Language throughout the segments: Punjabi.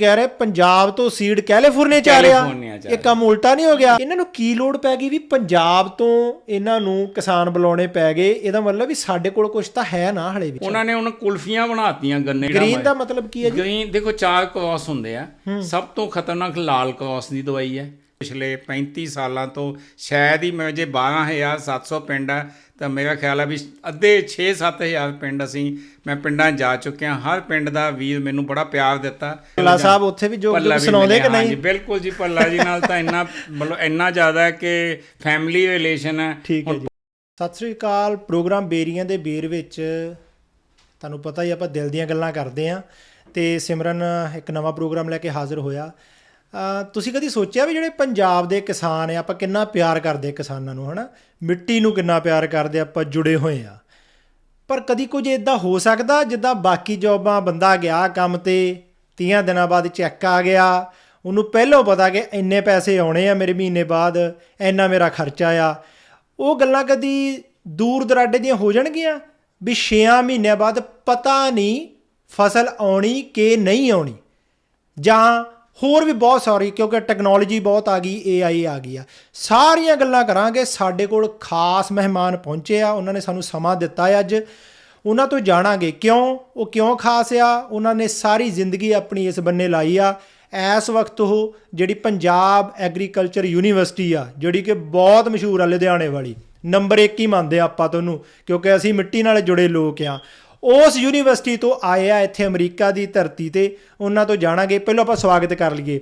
ਕਹਿ ਰਹੇ ਪੰਜਾਬ ਤੋਂ ਸੀਡ ਕੈਲੀਫੋਰਨੀਆ ਚ ਆ ਰਿਹਾ। ਕੈਲੀਫੋਰਨੀਆ ਚ ਆ ਇਹ ਕੰਮ ਉਲਟਾ ਨਹੀਂ ਹੋ ਗਿਆ। ਇਹਨਾਂ ਨੂੰ ਕੀ ਲੋੜ ਪੈ ਗਈ ਵੀ ਪੰਜਾਬ ਤੋਂ ਇਹਨਾਂ ਨੂੰ ਕਿਸਾਨ ਬੁਲਾਉਣੇ ਪੈ ਗਏ? ਇਹਦਾ ਮਤਲਬ ਵੀ ਸਾਡੇ ਕੋਲ ਕੁਝ ਤਾਂ ਹੈ ਨਾ ਹਲੇ ਵੀ। ਉਹਨਾਂ ਨੇ ਹੁਣ ਕੁਲਫੀਆਂ ਬਣਾਤੀਆਂ ਗੰਨੇ ਗ੍ਰੀਨ ਦਾ ਮਤਲਬ। ਕੀ ਹੈ ਜੀ? ਗ੍ਰੀਨ ਦੇਖੋ ਚਾਰ ਕ੍ਰਾਸ ਹੁੰਦੇ ਆ। ਸਭ ਤੋਂ ਖਤਰਨਾਕ ਲਾਲ ਕ੍ਰਾਸ ਦੀ ਦਵਾਈ ਹੈ। ਪਿਛਲੇ 35 ਸਾਲਾਂ ਤੋਂ ਸ਼ਾਇਦ ਹੀ ਮੈਂ ਜੇ 12700 ਪਿੰਡ ਆ ਤਾਂ ਮੇਰਾ ਖਿਆਲ ਹੈ ਵੀ ਅੱਧੇ 6-7000 ਪਿੰਡ ਅਸੀਂ ਮੈਂ ਪਿੰਡਾਂ ਜਾ ਚੁੱਕਿਆ। ਹਰ ਪਿੰਡ ਦਾ ਵੀਰ ਮੈਨੂੰ ਬੜਾ ਪਿਆਰ ਦਿੱਤਾ। ਭੱਲਾ ਸਾਹਿਬ ਉੱਥੇ ਵੀ ਜੋ ਸੁਣਾਉਂਦੇ ਕਿ ਨਹੀਂ? ਹਾਂਜੀ ਬਿਲਕੁਲ ਜੀ ਭੱਲਾ ਜੀ ਨਾਲ ਤਾਂ ਇੰਨਾ ਮਤਲਬ ਇੰਨਾ ਜ਼ਿਆਦਾ ਕਿ ਫੈਮਿਲੀ ਰਿਲੇਸ਼ਨ ਹੈ ਠੀਕ ਹੈ ਜੀ। ਸਤਿ ਸ੍ਰੀ ਅਕਾਲ ਪ੍ਰੋਗਰਾਮ ਬੇਰੀਆਂ ਦੇ ਬੇਰ ਵਿੱਚ ਤੁਹਾਨੂੰ ਪਤਾ ਹੀ ਆਪਾਂ ਦਿਲ ਦੀਆਂ ਗੱਲਾਂ ਕਰਦੇ ਆਂ। ਤੇ ਸਿਮਰਨ ਇੱਕ ਨਵਾਂ ਪ੍ਰੋਗਰਾਮ ਲੈ ਕੇ ਹਾਜ਼ਰ ਹੋਇਆ। ਤੁਸੀਂ ਕਦੀ ਸੋਚਿਆ ਵੀ ਜਿਹੜੇ ਪੰਜਾਬ ਦੇ ਕਿਸਾਨ ਆ, ਆਪਾਂ ਕਿੰਨਾ ਪਿਆਰ ਕਰਦੇ ਕਿਸਾਨਾਂ ਨੂੰ, ਹਨਾ? ਮਿੱਟੀ ਨੂੰ ਕਿੰਨਾ ਪਿਆਰ ਕਰਦੇ ਆਪਾਂ ਜੁੜੇ ਹੋਏ ਆ। ਪਰ ਕਦੀ ਕੁਝ ਇਦਾਂ ਹੋ ਸਕਦਾ, ਜਿੱਦਾਂ ਬਾਕੀ ਜੌਬਾਂ ਬੰਦਾ ਗਿਆ ਕੰਮ ਤੇ 30 ਦਿਨਾਂ ਬਾਅਦ ਚੈੱਕ ਆ ਗਿਆ, ਉਹਨੂੰ ਪਹਿਲਾਂ ਪਤਾ ਕਿ ਇੰਨੇ ਪੈਸੇ ਆਉਣੇ ਆ ਮੇਰੇ ਮਹੀਨੇ ਬਾਅਦ, ਇੰਨਾ ਮੇਰਾ ਖਰਚਾ ਆ। ਉਹ ਗੱਲਾਂ ਕਦੀ ਦੂਰ ਦਰਾਡੇ ਦੀਆਂ ਹੋ ਜਾਣਗੀਆਂ? ਵੀ 6 ਮਹੀਨਿਆਂ ਬਾਅਦ ਪਤਾ ਨਹੀਂ ਫਸਲ ਆਉਣੀ ਕਿ ਨਹੀਂ ਆਉਣੀ। ਜਾਂ ਹੋਰ ਵੀ ਬਹੁਤ ਸਾਰੀ ਕਿਉਂਕਿ ਟੈਕਨੋਲੋਜੀ ਬਹੁਤ ਆ ਗਈ AI ਆ ਗਈ ਆ। ਸਾਰੀਆਂ ਗੱਲਾਂ ਕਰਾਂਗੇ, ਸਾਡੇ ਕੋਲ ਖਾਸ ਮਹਿਮਾਨ ਪਹੁੰਚੇ ਆ, ਉਹਨਾਂ ਨੇ ਸਾਨੂੰ ਸਮਾਂ ਦਿੱਤਾ ਹੈ ਅੱਜ। ਉਹਨਾਂ ਤੋਂ ਜਾਣਾਂਗੇ ਕਿਉਂ, ਉਹ ਕਿਉਂ ਖਾਸ ਆ, ਉਹਨਾਂ ਨੇ ਸਾਰੀ ਜ਼ਿੰਦਗੀ ਆਪਣੀ ਇਸ ਬੰਨੇ ਲਾਈ ਆ। ਇਸ ਵਕਤ ਉਹ ਜਿਹੜੀ ਪੰਜਾਬ ਐਗਰੀਕਲਚਰ ਯੂਨੀਵਰਸਿਟੀ ਆ, ਜਿਹੜੀ ਕਿ ਬਹੁਤ ਮਸ਼ਹੂਰ ਆ, ਲੁਧਿਆਣੇ ਵਾਲੀ। ਨੰਬਰ 1 ਹੀ ਮੰਨਦੇ ਆ ਆਪਾਂ ਤੁਹਾਨੂੰ ਕਿਉਂਕਿ ਅਸੀਂ ਮਿੱਟੀ ਨਾਲ ਜੁੜੇ ਲੋਕ ਆ। ਉਸ ਯੂਨੀਵਰਸਿਟੀ ਤੋਂ ਆਏ ਆ ਇੱਥੇ ਅਮਰੀਕਾ ਦੀ ਧਰਤੀ ਤੇ। ਉਹਨਾਂ ਤੋਂ ਜਾਣਾਂਗੇ। ਪਹਿਲਾਂ ਆਪਾਂ ਸਵਾਗਤ ਕਰ ਲਈਏ।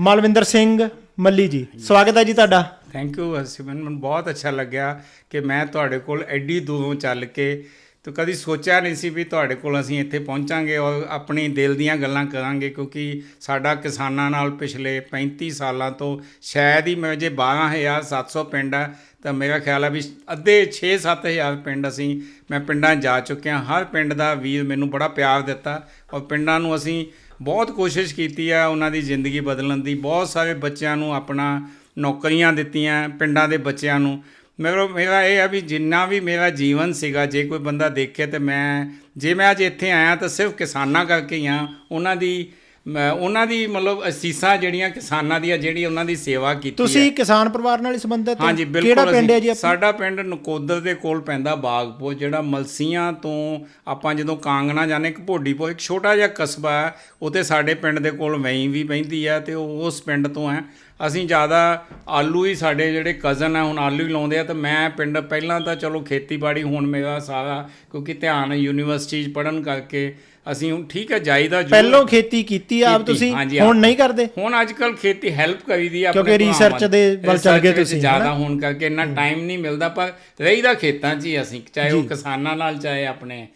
ਮਲਵਿੰਦਰ ਸਿੰਘ ਮੱਲੀ ਜੀ, ਸਵਾਗਤ ਹੈ ਜੀ ਤੁਹਾਡਾ। ਥੈਂਕ ਯੂ ਹਰਸਿਮਨ ਮੈਨੂੰ ਬਹੁਤ ਅੱਛਾ ਲੱਗਿਆ ਕਿ ਮੈਂ ਤੁਹਾਡੇ ਕੋਲ ਐਡੀ ਦੂਰੋਂ ਚੱਲ ਕੇ ਤੇ ਕਦੀ ਸੋਚਿਆ ਨਹੀਂ ਸੀ ਵੀ ਤੁਹਾਡੇ ਕੋਲ ਅਸੀਂ ਇੱਥੇ ਪਹੁੰਚਾਂਗੇ ਔਰ ਆਪਣੀ ਦਿਲ ਦੀਆਂ ਗੱਲਾਂ ਕਰਾਂਗੇ? ਕਿਉਂਕਿ ਸਾਡਾ ਕਿਸਾਨਾਂ ਨਾਲ ਪਿਛਲੇ 35 ਸਾਲਾਂ ਤੋਂ ਸ਼ਾਇਦ ਹੀ ਮੈਂ ਜੇ 12700 ਪਿੰਡ ਆ, ਤਾਂ ਮੇਰਾ ਖਿਆਲ ਆ ਵੀ ਅੱਧੇ 6-7000 ਪਿੰਡ ਅਸੀਂ, ਮੈਂ ਪਿੰਡਾਂ ਜਾ ਚੁੱਕਿਆ। ਹਰ ਪਿੰਡ ਦਾ ਵੀਰ ਮੈਨੂੰ ਬੜਾ ਪਿਆਰ ਦਿੱਤਾ ਔਰ ਪਿੰਡਾਂ ਨੂੰ ਅਸੀਂ ਬਹੁਤ ਕੋਸ਼ਿਸ਼ ਕੀਤੀ ਆ ਉਹਨਾਂ ਦੀ ਜ਼ਿੰਦਗੀ ਬਦਲਣ ਦੀ। ਬਹੁਤ ਸਾਰੇ ਬੱਚਿਆਂ ਨੂੰ ਆਪਣਾ ਨੌਕਰੀਆਂ ਦਿੱਤੀਆਂ ਪਿੰਡਾਂ ਦੇ ਬੱਚਿਆਂ ਨੂੰ। ਮੇਰਾ ਮੇਰਾ ਇਹ ਹੈ ਵੀ ਜਿੰਨਾ ਵੀ ਮੇਰਾ ਜੀਵਨ ਸੀਗਾ ਜੇ ਕੋਈ ਬੰਦਾ ਦੇਖੇ ਤੇ ਮੈਂ ਜੇ ਮੈਂ ਅੱਜ ਇੱਥੇ ਆਇਆ ਤਾਂ ਸਿਰਫ ਕਿਸਾਨਾਂ ਕਰਕੇ ਹੀ ਆ ਉਹਨਾਂ ਦੀ ਉਹਨਾਂ ਦੀ ਮਤਲਬ ਅਸੀਸਾਂ ਜਿਹੜੀਆਂ ਕਿਸਾਨਾਂ ਦੀਆਂ ਜਿਹੜੀ ਉਹਨਾਂ ਦੀ ਸੇਵਾ ਕੀਤੀ ਤੁਸੀਂ ਕਿਸਾਨ ਪਰਿਵਾਰ ਨਾਲ ਹੀ ਸੰਬੰਧਿਤ? ਹਾਂਜੀ ਬਿਲਕੁਲ ਕਿਹੜਾ ਪਿੰਡ ਹੈ ਅਸੀਂ- ਜੀ ਆਪਣਾ? ਸਾਡਾ ਪਿੰਡ ਨਕੋਦਰ ਦੇ ਕੋਲ ਪੈਂਦਾ ਬਾਗਪੁਰ ਜਿਹੜਾ ਮਲਸੀਆਂ ਤੋਂ ਆਪਾਂ ਜਦੋਂ ਕਾਂਗਣਾ ਜਾਂਦੇ ਇੱਕ ਭੋਡੀਪੁਰ ਇੱਕ ਛੋਟਾ ਜਿਹਾ ਕਸਬਾ ਹੈ ਉੱਥੇ ਸਾਡੇ ਪਿੰਡ ਦੇ ਕੋਲ ਵਹੀਂ ਵੀ ਪੈਂਦੀ ਹੈ ਤੇ ਉਹ ਉਸ ਪਿੰਡ ਤੋਂ ਹੈ ਅਸੀਂ ਜ਼ਿਆਦਾ ਆਲੂ ਹੀ ਸਾਡੇ ਜਿਹੜੇ ਕਜ਼ਨ ਆ ਹੁਣ ਆਲੂ ਹੀ ਲਾਉਂਦੇ ਆ ਤੇ ਮੈਂ ਪਿੰਡ ਪਹਿਲਾਂ ਤਾਂ ਚਲੋ ਖੇਤੀਬਾੜੀ ਹੁਣ ਮੇਰਾ ਸਾਰਾ ਕਿਉਂਕਿ ਧਿਆਨ ਯੂਨੀਵਰਸਿਟੀ 'ਚ ਪੜਨ ਕਰਕੇ ਅਸੀਂ ਹੁਣ ਠੀਕ ਹੈ ਜਾਈਦਾ ਜ਼ਰੂਰ। ਪਹਿਲੋਂ ਖੇਤੀ ਕੀਤੀ ਆਪ ਤੁਸੀਂ ਹੁਣ। ਨਹੀਂ ਕਰਦੇ? ਹੁਣ ਅੱਜ ਕੱਲ ਖੇਤੀ ਹੈਲਪ ਕਰੀਦੀ ਆ ਕਿਉਂਕਿ research ਦੇ ਵੱਲ ਚੱਲ ਗਏ ਤੁਸੀਂ, ਜ਼ਿਆਦਾ ਹੋਣ ਕਰਕੇ ਇੰਨਾ ਟਾਈਮ ਨਹੀਂ ਮਿਲਦਾ ਪਰ ਰਹੀਦਾ ਖੇਤਾਂ 'ਚ ਹੀ ਅਸੀਂ ਚਾਹੇ ਉਹ ਕਿਸਾਨਾਂ ਨਾਲ ਚਾਹੇ ਆਪਣੇ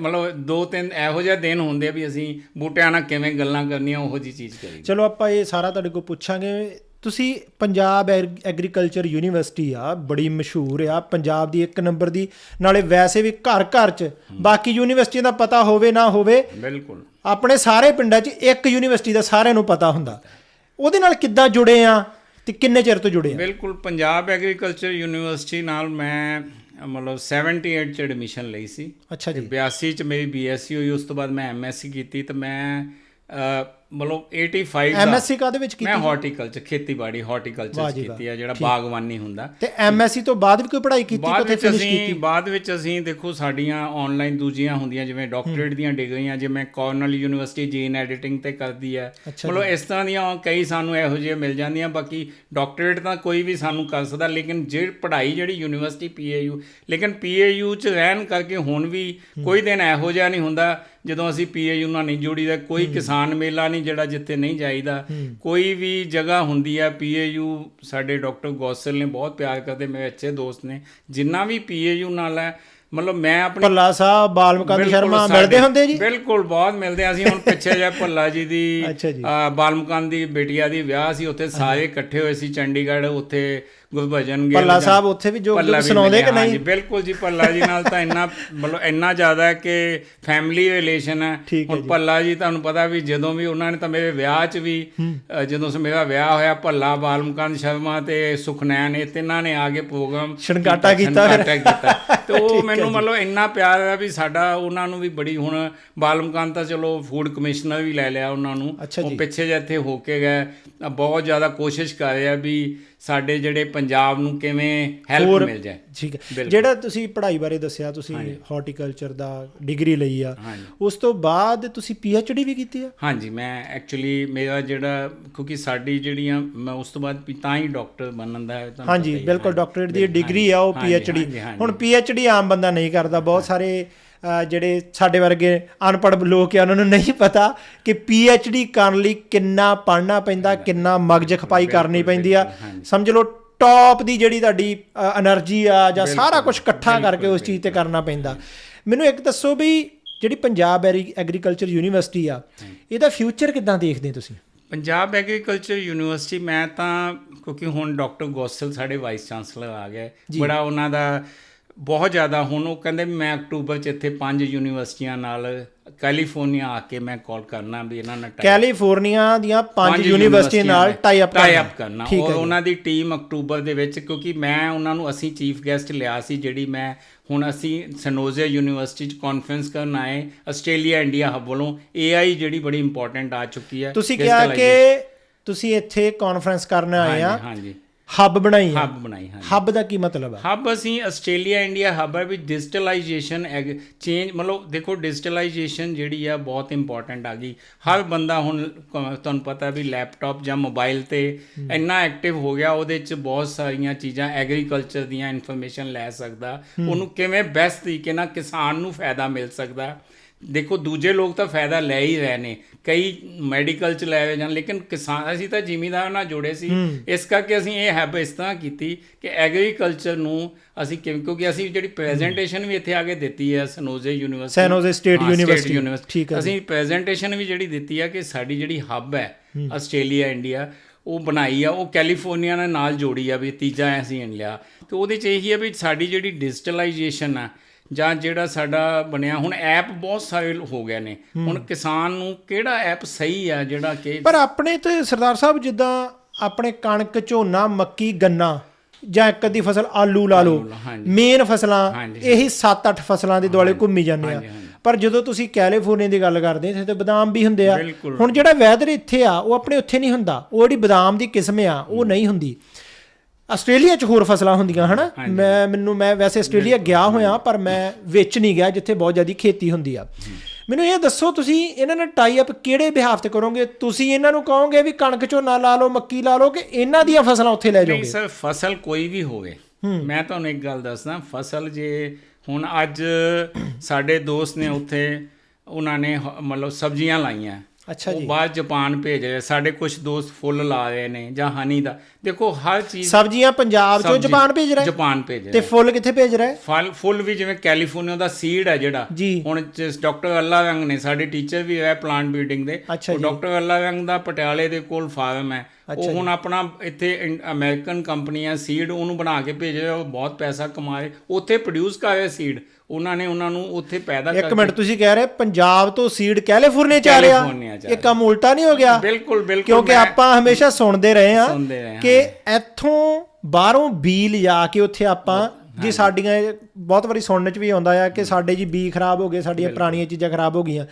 ਮਤਲਬ ਦੋ ਤਿੰਨ ਇਹੋ ਜਿਹੇ ਦਿਨ ਹੁੰਦੇ ਆ ਵੀ ਅਸੀਂ ਬੂਟਿਆਂ ਨਾਲ ਕਿਵੇਂ ਗੱਲਾਂ ਕਰਨੀਆਂ ਉਹੋ ਜੀ ਚੀਜ਼ ਕਰੀ ਚਲੋ ਆਪਾਂ ਇਹ ਸਾਰਾ ਤੁਹਾਡੇ ਕੋਲ ਪੁੱਛਾਂਗੇ। ਤੁਸੀਂ ਪੰਜਾਬ ਐਗ- ਐਗਰੀਕਲਚਰ ਯੂਨੀਵਰਸਿਟੀ ਆ ਬੜੀ ਮਸ਼ਹੂਰ ਆ ਪੰਜਾਬ ਦੀ ਇੱਕ ਨੰਬਰ ਦੀ ਨਾਲੇ ਵੈਸੇ ਵੀ ਘਰ ਘਰ ਚ ਬਾਕੀ ਯੂਨੀਵਰਸਿਟੀਆਂ ਦਾ ਪਤਾ ਹੋਵੇ ਨਾ ਹੋਵੇ ਬਿਲਕੁਲ। ਆਪਣੇ ਸਾਰੇ ਪਿੰਡਾਂ 'ਚ ਇੱਕ ਯੂਨੀਵਰਸਿਟੀ ਦਾ ਸਾਰਿਆਂ ਨੂੰ ਪਤਾ ਹੁੰਦਾ। ਉਹਦੇ ਨਾਲ ਕਿੱਦਾਂ ਜੁੜੇ ਆ ਤੇ ਕਿੰਨੇ ਚਿਰ ਤੋਂ ਜੁੜੇ ਆ? ਬਿਲਕੁਲ ਪੰਜਾਬ ਐਗਰੀਕਲਚਰ ਯੂਨੀਵਰਸਿਟੀ ਨਾਲ ਮੈਂ ਮਤਲਬ 78 ਚ ਐਡਮਿਸ਼ਨ ਲਈ ਸੀ ਅੱਛਾ ਜੀ। 82 ਚ ਮੇਰੀ ਬੀਐਸਸੀ ਹੋਈ ਉਸ ਤੋਂ ਬਾਅਦ ਮੈਂ ਐਮਐਸਸੀ ਕੀਤੀ ਤੇ ਮੈਂ ਮਤਲਬ 85 ਦਾ। ਐਮਐਸਸੀ ਕਾਦੇ ਵਿੱਚ ਕੀਤੀ? ਮੈਂ ਹਾਰਟੀਕਲਚਰ ਖੇਤੀਬਾੜੀ ਹਾਰਟੀਕਲਚਰ। ਕੀਤੀ ਆ ਜਿਹੜਾ ਬਾਗਬਾਨੀ ਹੁੰਦਾ। ਤੇ ਐਮਐਸਸੀ ਤੋਂ ਬਾਅਦ ਵੀ ਕੋਈ ਪੜ੍ਹਾਈ ਕੀਤੀ ਵਿੱਚ ਫਿਨਿਸ਼ ਅਸੀਂ ਕੀਤੀ? ਬਾਅਦ ਵਿੱਚ ਅਸੀਂ ਦੇਖੋ ਸਾਡੀਆਂ ਆਨਲਾਈਨ ਦੂਜੀਆਂ ਹੁੰਦੀਆਂ ਜਿਵੇਂ ਡਾਕਟਰੇਟ ਦੀਆਂ ਡਿਗਰੀਆਂ ਜਿਵੇਂ ਕਾਰਨਲ ਯੂਨੀਵਰਸਿਟੀ ਜੀਨ ਐਡੀਟਿੰਗ ਤੇ ਕਰਦੀ ਹੈ ਮਤਲਬ ਇਸ ਤਰ੍ਹਾਂ ਦੀਆਂ ਕਈ ਸਾਨੂੰ ਇਹੋ ਜਿਹੇ ਮਿਲ ਜਾਂਦੀਆਂ ਬਾਕੀ ਡਾਕਟਰੇਟ ਤਾਂ ਕੋਈ ਵੀ ਸਾਨੂੰ ਕਰ ਸਕਦਾ ਲੇਕਿਨ ਜੇ ਪੜ੍ਹਾਈ ਜਿਹੜੀ ਯੂਨੀਵਰਸਿਟੀ ਪੀਏਯੂ ਲੇਕਿਨ ਪੀਏਯੂ ਚ ਰਹਿਣ ਕਰਕੇ ਹੁਣ ਵੀ ਕੋਈ ਦਿਨ ਇਹੋ ਜਿਹਾ ਨਹੀਂ ਹੁੰਦਾ ਜਦੋਂ ਅਸੀਂ ਪੀਏਯੂ ਨਾਲ ਨਹੀਂ ਜੁੜੀਦਾ ਕੋਈ ਕਿਸਾਨ ਮੇਲਾ ਨਹੀਂ ਜਿਹੜਾ ਜਿੱਥੇ ਨਹੀਂ ਜਾਈਦਾ। ਕੋਈ ਵੀ ਜਗ੍ਹਾ ਹੁੰਦੀ ਹੈ ਪੀਏਯੂ ਸਾਡੇ ਡਾਕਟਰ ਗੋਸਲ ਨੇ ਬਹੁਤ ਪਿਆਰ ਕਰਦੇ ਮੇਰੇ ਅੱਛੇ ਦੋਸਤ ਨੇ ਜਿੰਨਾ ਵੀ ਪੀਏਯੂ ਨਾਲ ਹੈ ਮਤਲਬ ਮੈਂ ਆਪਣੀ ਭੱਲਾ ਸਾਹਿਬ ਬਿਲਕੁਲ ਸ਼ਰਮਾ ਮਿਲਦੇ ਹੁੰਦੇ ਜੀ? ਬਿਲਕੁਲ ਬਹੁਤ ਮਿਲਦੇ ਆ। ਅਸੀਂ ਹੁਣ ਪਿੱਛੇ ਜੇ ਭੱਲਾ ਜੀ ਦੀ ਬਾਲਮਕਾਨ ਦੀ ਬੇਟੀਆ ਦੀ ਵਿਆਹ ਸੀ ਉੱਥੇ ਸਾਰੇ ਇਕੱਠੇ ਹੋਏ ਸੀ ਚੰਡੀਗੜ੍ਹ ਉੱਥੇ ਗੁਰਭਜਨ ਗਿੱਲ ਜਾਂ- ਸਾਹਿਬ ਉੱਥੇ ਵੀ ਵੀ ਸੁਣਾਉਂਦੇ ਕਿ ਨਹੀਂ? ਬਿਲਕੁਲ ਜੀ ਭੱਲਾ ਜੀ ਨਾਲ ਤਾਂ ਇੰਨਾ ਮਤਲਬ ਇੰਨਾ ਜ਼ਿਆਦਾ ਕਿ ਫੈਮਿਲੀ ਰਿਲੇਸ਼ਨ ਹੈ ਹੁਣ ਜੀ। ਭੱਲਾ ਜੀ ਤੁਹਾਨੂੰ ਪਤਾ ਵੀ ਜਦੋਂ ਵੀ ਉਹਨਾਂ ਨੇ ਤਾਂ ਮੇਰੇ ਵਿਆਹ 'ਚ ਵੀ ਜਦੋਂ ਸ ਮੇਰਾ ਵਿਆਹ ਹੋਇਆ ਭੱਲਾ ਬਾਲਮਕਾਂਤ ਸ਼ਰਮਾ ਤੇ ਸੁਖਨੈਨ ਇਹ ਤਿੰਨਾਂ ਨੇ ਆ ਕੇ ਪ੍ਰੋਗਰਾਮ ਛਣਕਾਟਾ ਕੀਤਾ ਫਿਰ। ਤੇ ਉਹ ਮੈਨੂੰ ਜੀ। ਮਤਲਬ ਇੰਨਾ ਪਿਆਰ ਹੈ ਵੀ ਸਾਡਾ ਉਹਨਾਂ ਨੂੰ ਵੀ ਬੜੀ ਹੁਣ ਬਾਲਮਕਾਂਤ ਤਾਂ ਚਲੋ ਫੂਡ ਕਮਿਸ਼ਨਰ ਵੀ ਲੈ ਲਿਆ ਉਹਨਾਂ ਨੂੰ ਉਹ ਜੀ। ਪਿੱਛੇ ਜਿਹੇ ਇੱਥੇ ਹੋ ਕੇ ਗਏ ਬਹੁਤ ਜ਼ਿਆਦਾ ਕੋਸ਼ਿਸ਼ ਕਰ ਰਿਹਾ ਵੀ ਸਾਡੇ ਜਿਹੜੇ ਪੰਜਾਬ ਨੂੰ ਕਿਵੇਂ ਹੈਲਪ ਮਿਲ ਜਾਏ ਠੀਕ ਹੈ। ਜਿਹੜਾ ਤੁਸੀਂ ਪੜ੍ਹਾਈ ਬਾਰੇ ਦੱਸਿਆ ਤੁਸੀਂ ਹਾਰਟੀਕਲਚਰ ਦਾ ਡਿਗਰੀ ਲਈ ਆ। ਉਸ ਤੋਂ ਬਾਅਦ ਤੁਸੀਂ ਡੀ ਵੀ ਕੀਤੀ ਆ? ਹਾਂਜੀ ਮੈਂ ਐਕਚੁਅਲੀ ਮੇਰਾ ਜਿਹੜਾ ਕਿਉਂਕਿ ਸਾਡੀ ਜਿਹੜੀਆਂ ਮੈਂ ਉਸ ਤੋਂ ਬਾਅਦ ਤਾਂ ਹੀ ਡਾਕਟਰ ਬਣਨ ਦਾ ਹੈ, ਹਾਂਜੀ। ਬਿਲਕੁਲ ਡਾਕਟਰੇਟ ਦੀ ਡਿਗਰੀ ਆ ਉਹ ਹਾਂਜੀ, ਡੀ ਹਾਂਜੀ, ਹਾਂਜੀ। ਹੁਣ ਡੀ ਆਮ ਬੰਦਾ ਨਹੀਂ ਕਰਦਾ ਬਹੁਤ ਸਾਰੇ ਜਿਹੜੇ ਸਾਡੇ ਵਰਗੇ ਅਨਪੜ੍ਹ ਲੋਕ ਆ ਉਹਨਾਂ ਨੂੰ ਨਹੀਂ ਪਤਾ ਕਿ ਡੀ ਕਰਨ ਲਈ ਕਿੰਨਾ ਪੜ੍ਹਨਾ ਪੈਂਦਾ ਕਿੰਨਾ ਮਗਜ ਖਪਾਈ ਕਰਨੀ ਪੈਂਦੀ ਆ। ਸਮਝ ਲਓ ਟੌਪ ਦੀ ਜਿਹੜੀ ਤੁਹਾਡੀ એનર્ਜੀ ਆ ਜਾਂ ਸਾਰਾ ਕੁਝ ਇਕੱਠਾ ਕਰਕੇ ਉਸ ਚੀਜ਼ ਤੇ ਕਰਨਾ ਪੈਂਦਾ। ਮੈਨੂੰ ਇੱਕ ਦੱਸੋ ਵੀ ਜਿਹੜੀ ਪੰਜਾਬ ਐਗਰੀਕਲਚਰ ਯੂਨੀਵਰਸਿਟੀ ਆ ਇਹਦਾ ਫਿਊਚਰ ਕਿੱਦਾਂ ਦੇਖਦੇ ਤੁਸੀਂ? ਪੰਜਾਬ ਐਗਰੀਕਲਚਰ ਯੂਨੀਵਰਸਿਟੀ ਮੈਂ ਤਾਂ ਕਿਉਂਕਿ ਹੁਣ ਡਾਕਟਰ ਗੋਸਲ ਸਾਡੇ ਵਾਈਸ ਚਾਂਸਲਰ ਆ ਗਏ। ਬੜਾ ਉਹਨਾਂ ਦਾ ਬਹੁਤ ਜ਼ਿਆਦਾ ਹੁਣ ਉਹ ਕਹਿੰਦੇ ਵੀ ਮੈਂ ਅਕਤੂਬਰ ਚ ਇੱਥੇ ਪੰਜ ਯੂਨੀਵਰਸਿਟੀਆਂ ਨਾਲ ਕੈਲੀਫੋਰਨੀਆ ਆ ਕੇ ਮੈਂ ਕਾਲ ਕਰਨਾ ਵੀ ਇਹਨਾਂ ਨਾਲ ਕੈਲੀਫੋਰਨੀਆ ਦੀਆਂ ਪੰਜ ਯੂਨੀਵਰਸਿਟੀ ਨਾਲ ਟਾਈ ਅਪ ਟਾਈ ਅਪ ਕਰਨਾ। ਔਰ ਉਹਨਾਂ ਦੀ ਟੀਮ ਅਕਤੂਬਰ ਦੇ ਵਿੱਚ ਕਿਉਂਕਿ ਮੈਂ ਉਹਨਾਂ ਨੂੰ ਅਸੀਂ ਚੀਫ ਗੈਸਟ ਲਿਆ ਸੀ ਜਿਹੜੀ ਮੈਂ ਹੁਣ ਅਸੀਂ ਸਨੋਜ਼ੇ ਯੂਨੀਵਰਸਿਟੀ ਚ ਕਾਨਫਰੰਸ ਕਰਨ ਆਏ ਆਸਟ੍ਰੇਲੀਆ ਇੰਡੀਆ ਹੱਬ ਵੱਲੋਂ। AI ਜਿਹੜੀ ਬੜੀ ਇੰਪੋਰਟੈਂਟ ਆ ਚੁੱਕੀ ਹੈ। ਤੁਸੀਂ ਕਿਹਾ ਕਿ ਤੁਸੀਂ ਇੱਥੇ ਕਾਨਫਰੰਸ ਕਰਨ ਆਏ ਆ। ਹਾਂਜੀ। ਹੱਬ ਬਣਾਈ ਹੱਬ ਬਣਾਈ ਹਾਂਜੀ। ਹੱਬ ਦਾ ਕੀ ਮਤਲਬ ਆ ਹੱਬ ਅਸੀਂ ਆਸਟ੍ਰੇਲੀਆ ਇੰਡੀਆ ਹੱਬ ਹੈ ਵੀ ਡਿਜੀਟਲਾਈਜੇਸ਼ਨ ਚੇਂਜ ਮਤਲਬ ਦੇਖੋ ਡਿਜੀਟਲਾਈਜੇਸ਼ਨ ਜਿਹੜੀ ਆ ਬਹੁਤ ਇੰਪੋਰਟੈਂਟ ਆ ਗਈ। ਹਰ ਬੰਦਾ ਹੁਣ ਤੁਹਾਨੂੰ ਪਤਾ ਵੀ ਲੈਪਟਾਪ ਜਾਂ ਮੋਬਾਈਲ ਤੇ ਇੰਨਾ ਐਕਟਿਵ ਹੋ ਗਿਆ ਉਹਦੇ ਚ ਬਹੁਤ ਸਾਰੀਆਂ ਚੀਜ਼ਾਂ ਐਗਰੀਕਲਚਰ ਦੀਆਂ ਇਨਫੋਰਮੇਸ਼ਨ ਲੈ ਸਕਦਾ। ਉਹਨੂੰ ਕਿਵੇਂ ਬੈਸਟ ਤਰੀਕੇ ਨਾਲ ਕਿਸਾਨ ਨੂੰ ਫਾਇਦਾ ਮਿਲ ਸਕਦਾ। ਦੇਖੋ ਦੂਜੇ ਲੋਕ ਤਾਂ ਫਾਇਦਾ ਲੈ ਹੀ ਰਹੇ ਨੇ। ਕਈ ਮੈਡੀਕਲ ਚ ਲੈ ਜਾਣ ਲੇਕਿਨ ਕਿਸਾਨ ਅਸੀਂ ਤਾਂ ਜ਼ਿਮੀਂਦਾਰ ਨਾਲ ਜੁੜੇ ਸੀ। ਇਸ ਕਰਕੇ ਅਸੀਂ ਇਹ ਹੈਬ ਇਸ ਤਰ੍ਹਾਂ ਕੀਤੀ ਕਿ ਐਗਰੀਕਲਚਰ ਨੂੰ ਅਸੀਂ ਕਿਉਂਕਿ ਅਸੀਂ ਜਿਹੜੀ ਪ੍ਰੈਜੈਂਟੇਸ਼ਨ ਵੀ ਇੱਥੇ ਆ ਕੇ ਦਿੱਤੀ ਹੈ ਸਨੋਜ਼ੇ ਯੂਨੀਵਰਸਿਟੀ ਹਾਂ, University, University। ਠੀਕ ਹੈ। ਅਸੀਂ ਪ੍ਰੈਜੈਂਟੇਸ਼ਨ ਵੀ ਜਿਹੜੀ ਦਿੱਤੀ ਹੈ ਕਿ ਸਾਡੀ ਜਿਹੜੀ ਹੱਬ ਹੈ ਆਸਟ੍ਰੇਲੀਆ ਇੰਡੀਆ ਉਹ ਬਣਾਈ ਆ। ਉਹ ਕੈਲੀਫੋਰਨੀਆ ਨਾਲ ਨਾਲ ਜੋੜੀ ਆ ਵੀ ਤੀਜਾ ਅਸੀਂ ਲਿਆ ਤੇ ਉਹਦੇ ਚ ਇਹੀ ਆ ਵੀ ਸਾਡੀ ਜਿਹੜੀ ਡਿਜੀਟਲਾਈਜੇਸ਼ਨ ਆ ਜਾਂ ਜਿਹੜਾ ਸਾਡਾ ਬਣਿਆ ਹੁਣ ਐਪ ਬਹੁਤ ਸਾਰੇ ਹੋ ਗਏ ਨੇ ਹੁਣ ਕਿਸਾਨ ਨੂੰ ਕਿਹੜਾ ਐਪ ਸਹੀ ਆ ਜਿਹੜਾ ਕਿ ਪਰ ਆਪਣੇ ਤੇ ਸਰਦਾਰ ਸਾਹਿਬ ਜਿੱਦਾਂ ਆਪਣੇ ਕਣਕ ਝੋਨਾ ਮੱਕੀ ਗੰਨਾ ਜਾਂ ਇੱਕ ਅੱਧੀ ਫਸਲ ਆਲੂ ਲਾ ਲਓ। ਮੇਨ ਫਸਲਾਂ। ਇਹੀ 7-8 ਫਸਲਾਂ ਦੇ ਦੁਆਲੇ ਘੁੰਮੀ ਜਾਂਦੇ ਆ। ਪਰ ਜਦੋਂ ਤੁਸੀਂ ਕੈਲੀਫੋਰਨੀਆ ਦੀ ਗੱਲ ਕਰਦੇ ਇੱਥੇ ਤੇ ਬਦਾਮ ਵੀ ਹੁੰਦੇ ਆ। ਹੁਣ ਜਿਹੜਾ ਵੈਦਰ ਇੱਥੇ ਆ ਉਹ ਆਪਣੇ ਉੱਥੇ ਨਹੀਂ ਹੁੰਦਾ ਉਹ ਜਿਹੜੀ ਬਦਾਮ ਦੀ ਕਿਸਮ ਆ ਉਹ ਨਹੀਂ ਹੁੰਦੀ ਆਸਟ੍ਰੇਲੀਆ 'ਚ ਹੋਰ ਫਸਲਾਂ ਹੁੰਦੀਆਂ ਹਨਾ? ਮੈਂ ਮੈਨੂੰ ਮੈਂ ਵੈਸੇ ਆਸਟ੍ਰੇਲੀਆ ਗਿਆ ਹੋਇਆ ਪਰ ਮੈਂ ਵਿੱਚ ਨਹੀਂ ਗਿਆ ਜਿੱਥੇ ਬਹੁਤ ਜ਼ਿਆਦਾ ਖੇਤੀ ਹੁੰਦੀ ਆ। ਮੈਨੂੰ ਇਹ ਦੱਸੋ ਤੁਸੀਂ ਇਹਨਾਂ ਨਾਲ ਟਾਈ ਅਪ ਕਿਹੜੇ ਬਿਹਾਫ ਤੇ ਕਰੋਗੇ? ਤੁਸੀਂ ਇਹਨਾਂ ਨੂੰ ਕਹੋਗੇ ਵੀ ਕਣਕ ਝੋਨਾ ਲਾ ਲਓ ਮੱਕੀ ਲਾ ਲਓ ਕਿ ਇਹਨਾਂ ਦੀਆਂ ਫਸਲਾਂ ਉੱਥੇ ਲੈ ਨਹੀਂ ਜਾਓਗੇ ਸਰ ਫਸਲ ਕੋਈ ਵੀ ਹੋਵੇ ਮੈਂ ਤੁਹਾਨੂੰ ਇੱਕ ਗੱਲ ਦੱਸਦਾ ਫਸਲ ਜੇ ਹੁਣ ਅੱਜ ਸਾਡੇ ਦੋਸਤ ਨੇ ਉੱਥੇ ਉਹਨਾਂ ਨੇ ਮਤਲਬ ਸਬਜ਼ੀਆਂ ਲਾਈਆਂ। ਅੱਛਾ ਉਹ ਜੀ ਬਾਅਦ ਜਾਪਾਨ ਭੇਜ ਰਹੇ ਸਾਡੇ ਕੁਝ ਦੋਸਤ ਫੁੱਲ ਲਾ ਰਹੇ ਨੇ ਜਾਂ ਹਨੀ ਦਾ ਦੇਖੋ ਹਰ ਚੀਜ਼ ਸਬਜ਼ੀਆਂ ਪੰਜਾਬ ਚੋਂ ਸਬਜ਼ੀ- ਜਾਪਾਨ ਭੇਜ ਰਿਹਾ ਹੈ? ਜਾਪਾਨ ਭੇਜ ਤੇ ਰਹੇ ਫੁੱਲ ਕਿੱਥੇ ਭੇਜ ਰਿਹਾ ਹੈ? ਫਲ ਫੁੱਲ ਵੀ ਜਿਵੇਂ ਕੈਲੀਫੋਰਨੀਆ ਦਾ ਸੀਡ ਹੈ ਜਿਹੜਾ ਜੀ। ਹੁਣ ਡਾਕਟਰ ਅੱਲਾ ਰੰਗ ਨੇ ਸਾਡੇ ਟੀਚਰ ਵੀ ਹੈ ਪਲਾਂਟ ਬਰੀਡਿੰਗ ਦੇ ਅੱਛਾ ਉਹ ਜੀ। ਡਾਕਟਰ ਅੱਲਾ ਰੰਗ ਦਾ ਪਟਿਆਲੇ ਦੇ ਕੋਲ ਫਾਰਮ ਹੈ ਉਹ ਹੁਣ ਆਪਣਾ ਇੱਥੇ ਅਮਰੀਕਨ ਕੰਪਨੀਆਂ ਸੀਡ ਉਹਨੂੰ ਬਣਾ ਕੇ ਭੇਜ ਰਹੇ ਉਹ ਬਹੁਤ ਪੈਸਾ ਕਮਾ ਰਹੇ ਉੱਥੇ ਪ੍ਰੋਡਿਊਸ ਕਰ ਰਹੇ ਸੀਡ ਉਹਨਾਂ ਨੇ ਉਹਨਾਂ ਨੂੰ ਉੱਥੇ ਪੈਦਾ ਇੱਕ ਮਿੰਟ ਤੁਸੀਂ ਕਹਿ ਰਹੇ ਪੰਜਾਬ ਤੋਂ ਸੀਡ ਕੈਲੀਫੋਰਨੀਆ ਚ ਆ ਰਿਹਾ? ਕੈਲੀਫੋਰਨੀਆ ਚ ਆ ਇਹ ਕੰਮ ਉਲਟਾ ਨਹੀਂ ਹੋ ਗਿਆ? ਬਿਲਕੁਲ ਬਿਲਕੁਲ ਕਿਉਂਕਿ ਆਪਾਂ ਹਮੇਸ਼ਾ ਸੁਣਦੇ ਰਹੇ ਸੁਣਦੇ ਰਹੇ ਹਾਂ। ਕਿ ਇੱਥੋਂ ਬਾਹਰੋਂ ਬੀ ਲਿਜਾ ਕੇ ਉੱਥੇ ਆਪਾਂ ਜੀ ਸਾਡੀਆਂ ਇਹ ਬਹੁਤ ਵਾਰੀ ਸੁਣਨ ਚ ਵੀ ਆਉਂਦਾ ਆ ਕਿ ਸਾਡੇ ਜੀ ਬੀ ਖਰਾਬ ਹੋ ਗਏ ਸਾਡੀਆਂ ਪੁਰਾਣੀਆਂ ਚੀਜ਼ਾਂ ਖਰਾਬ ਹੋ ਗਈਆਂ।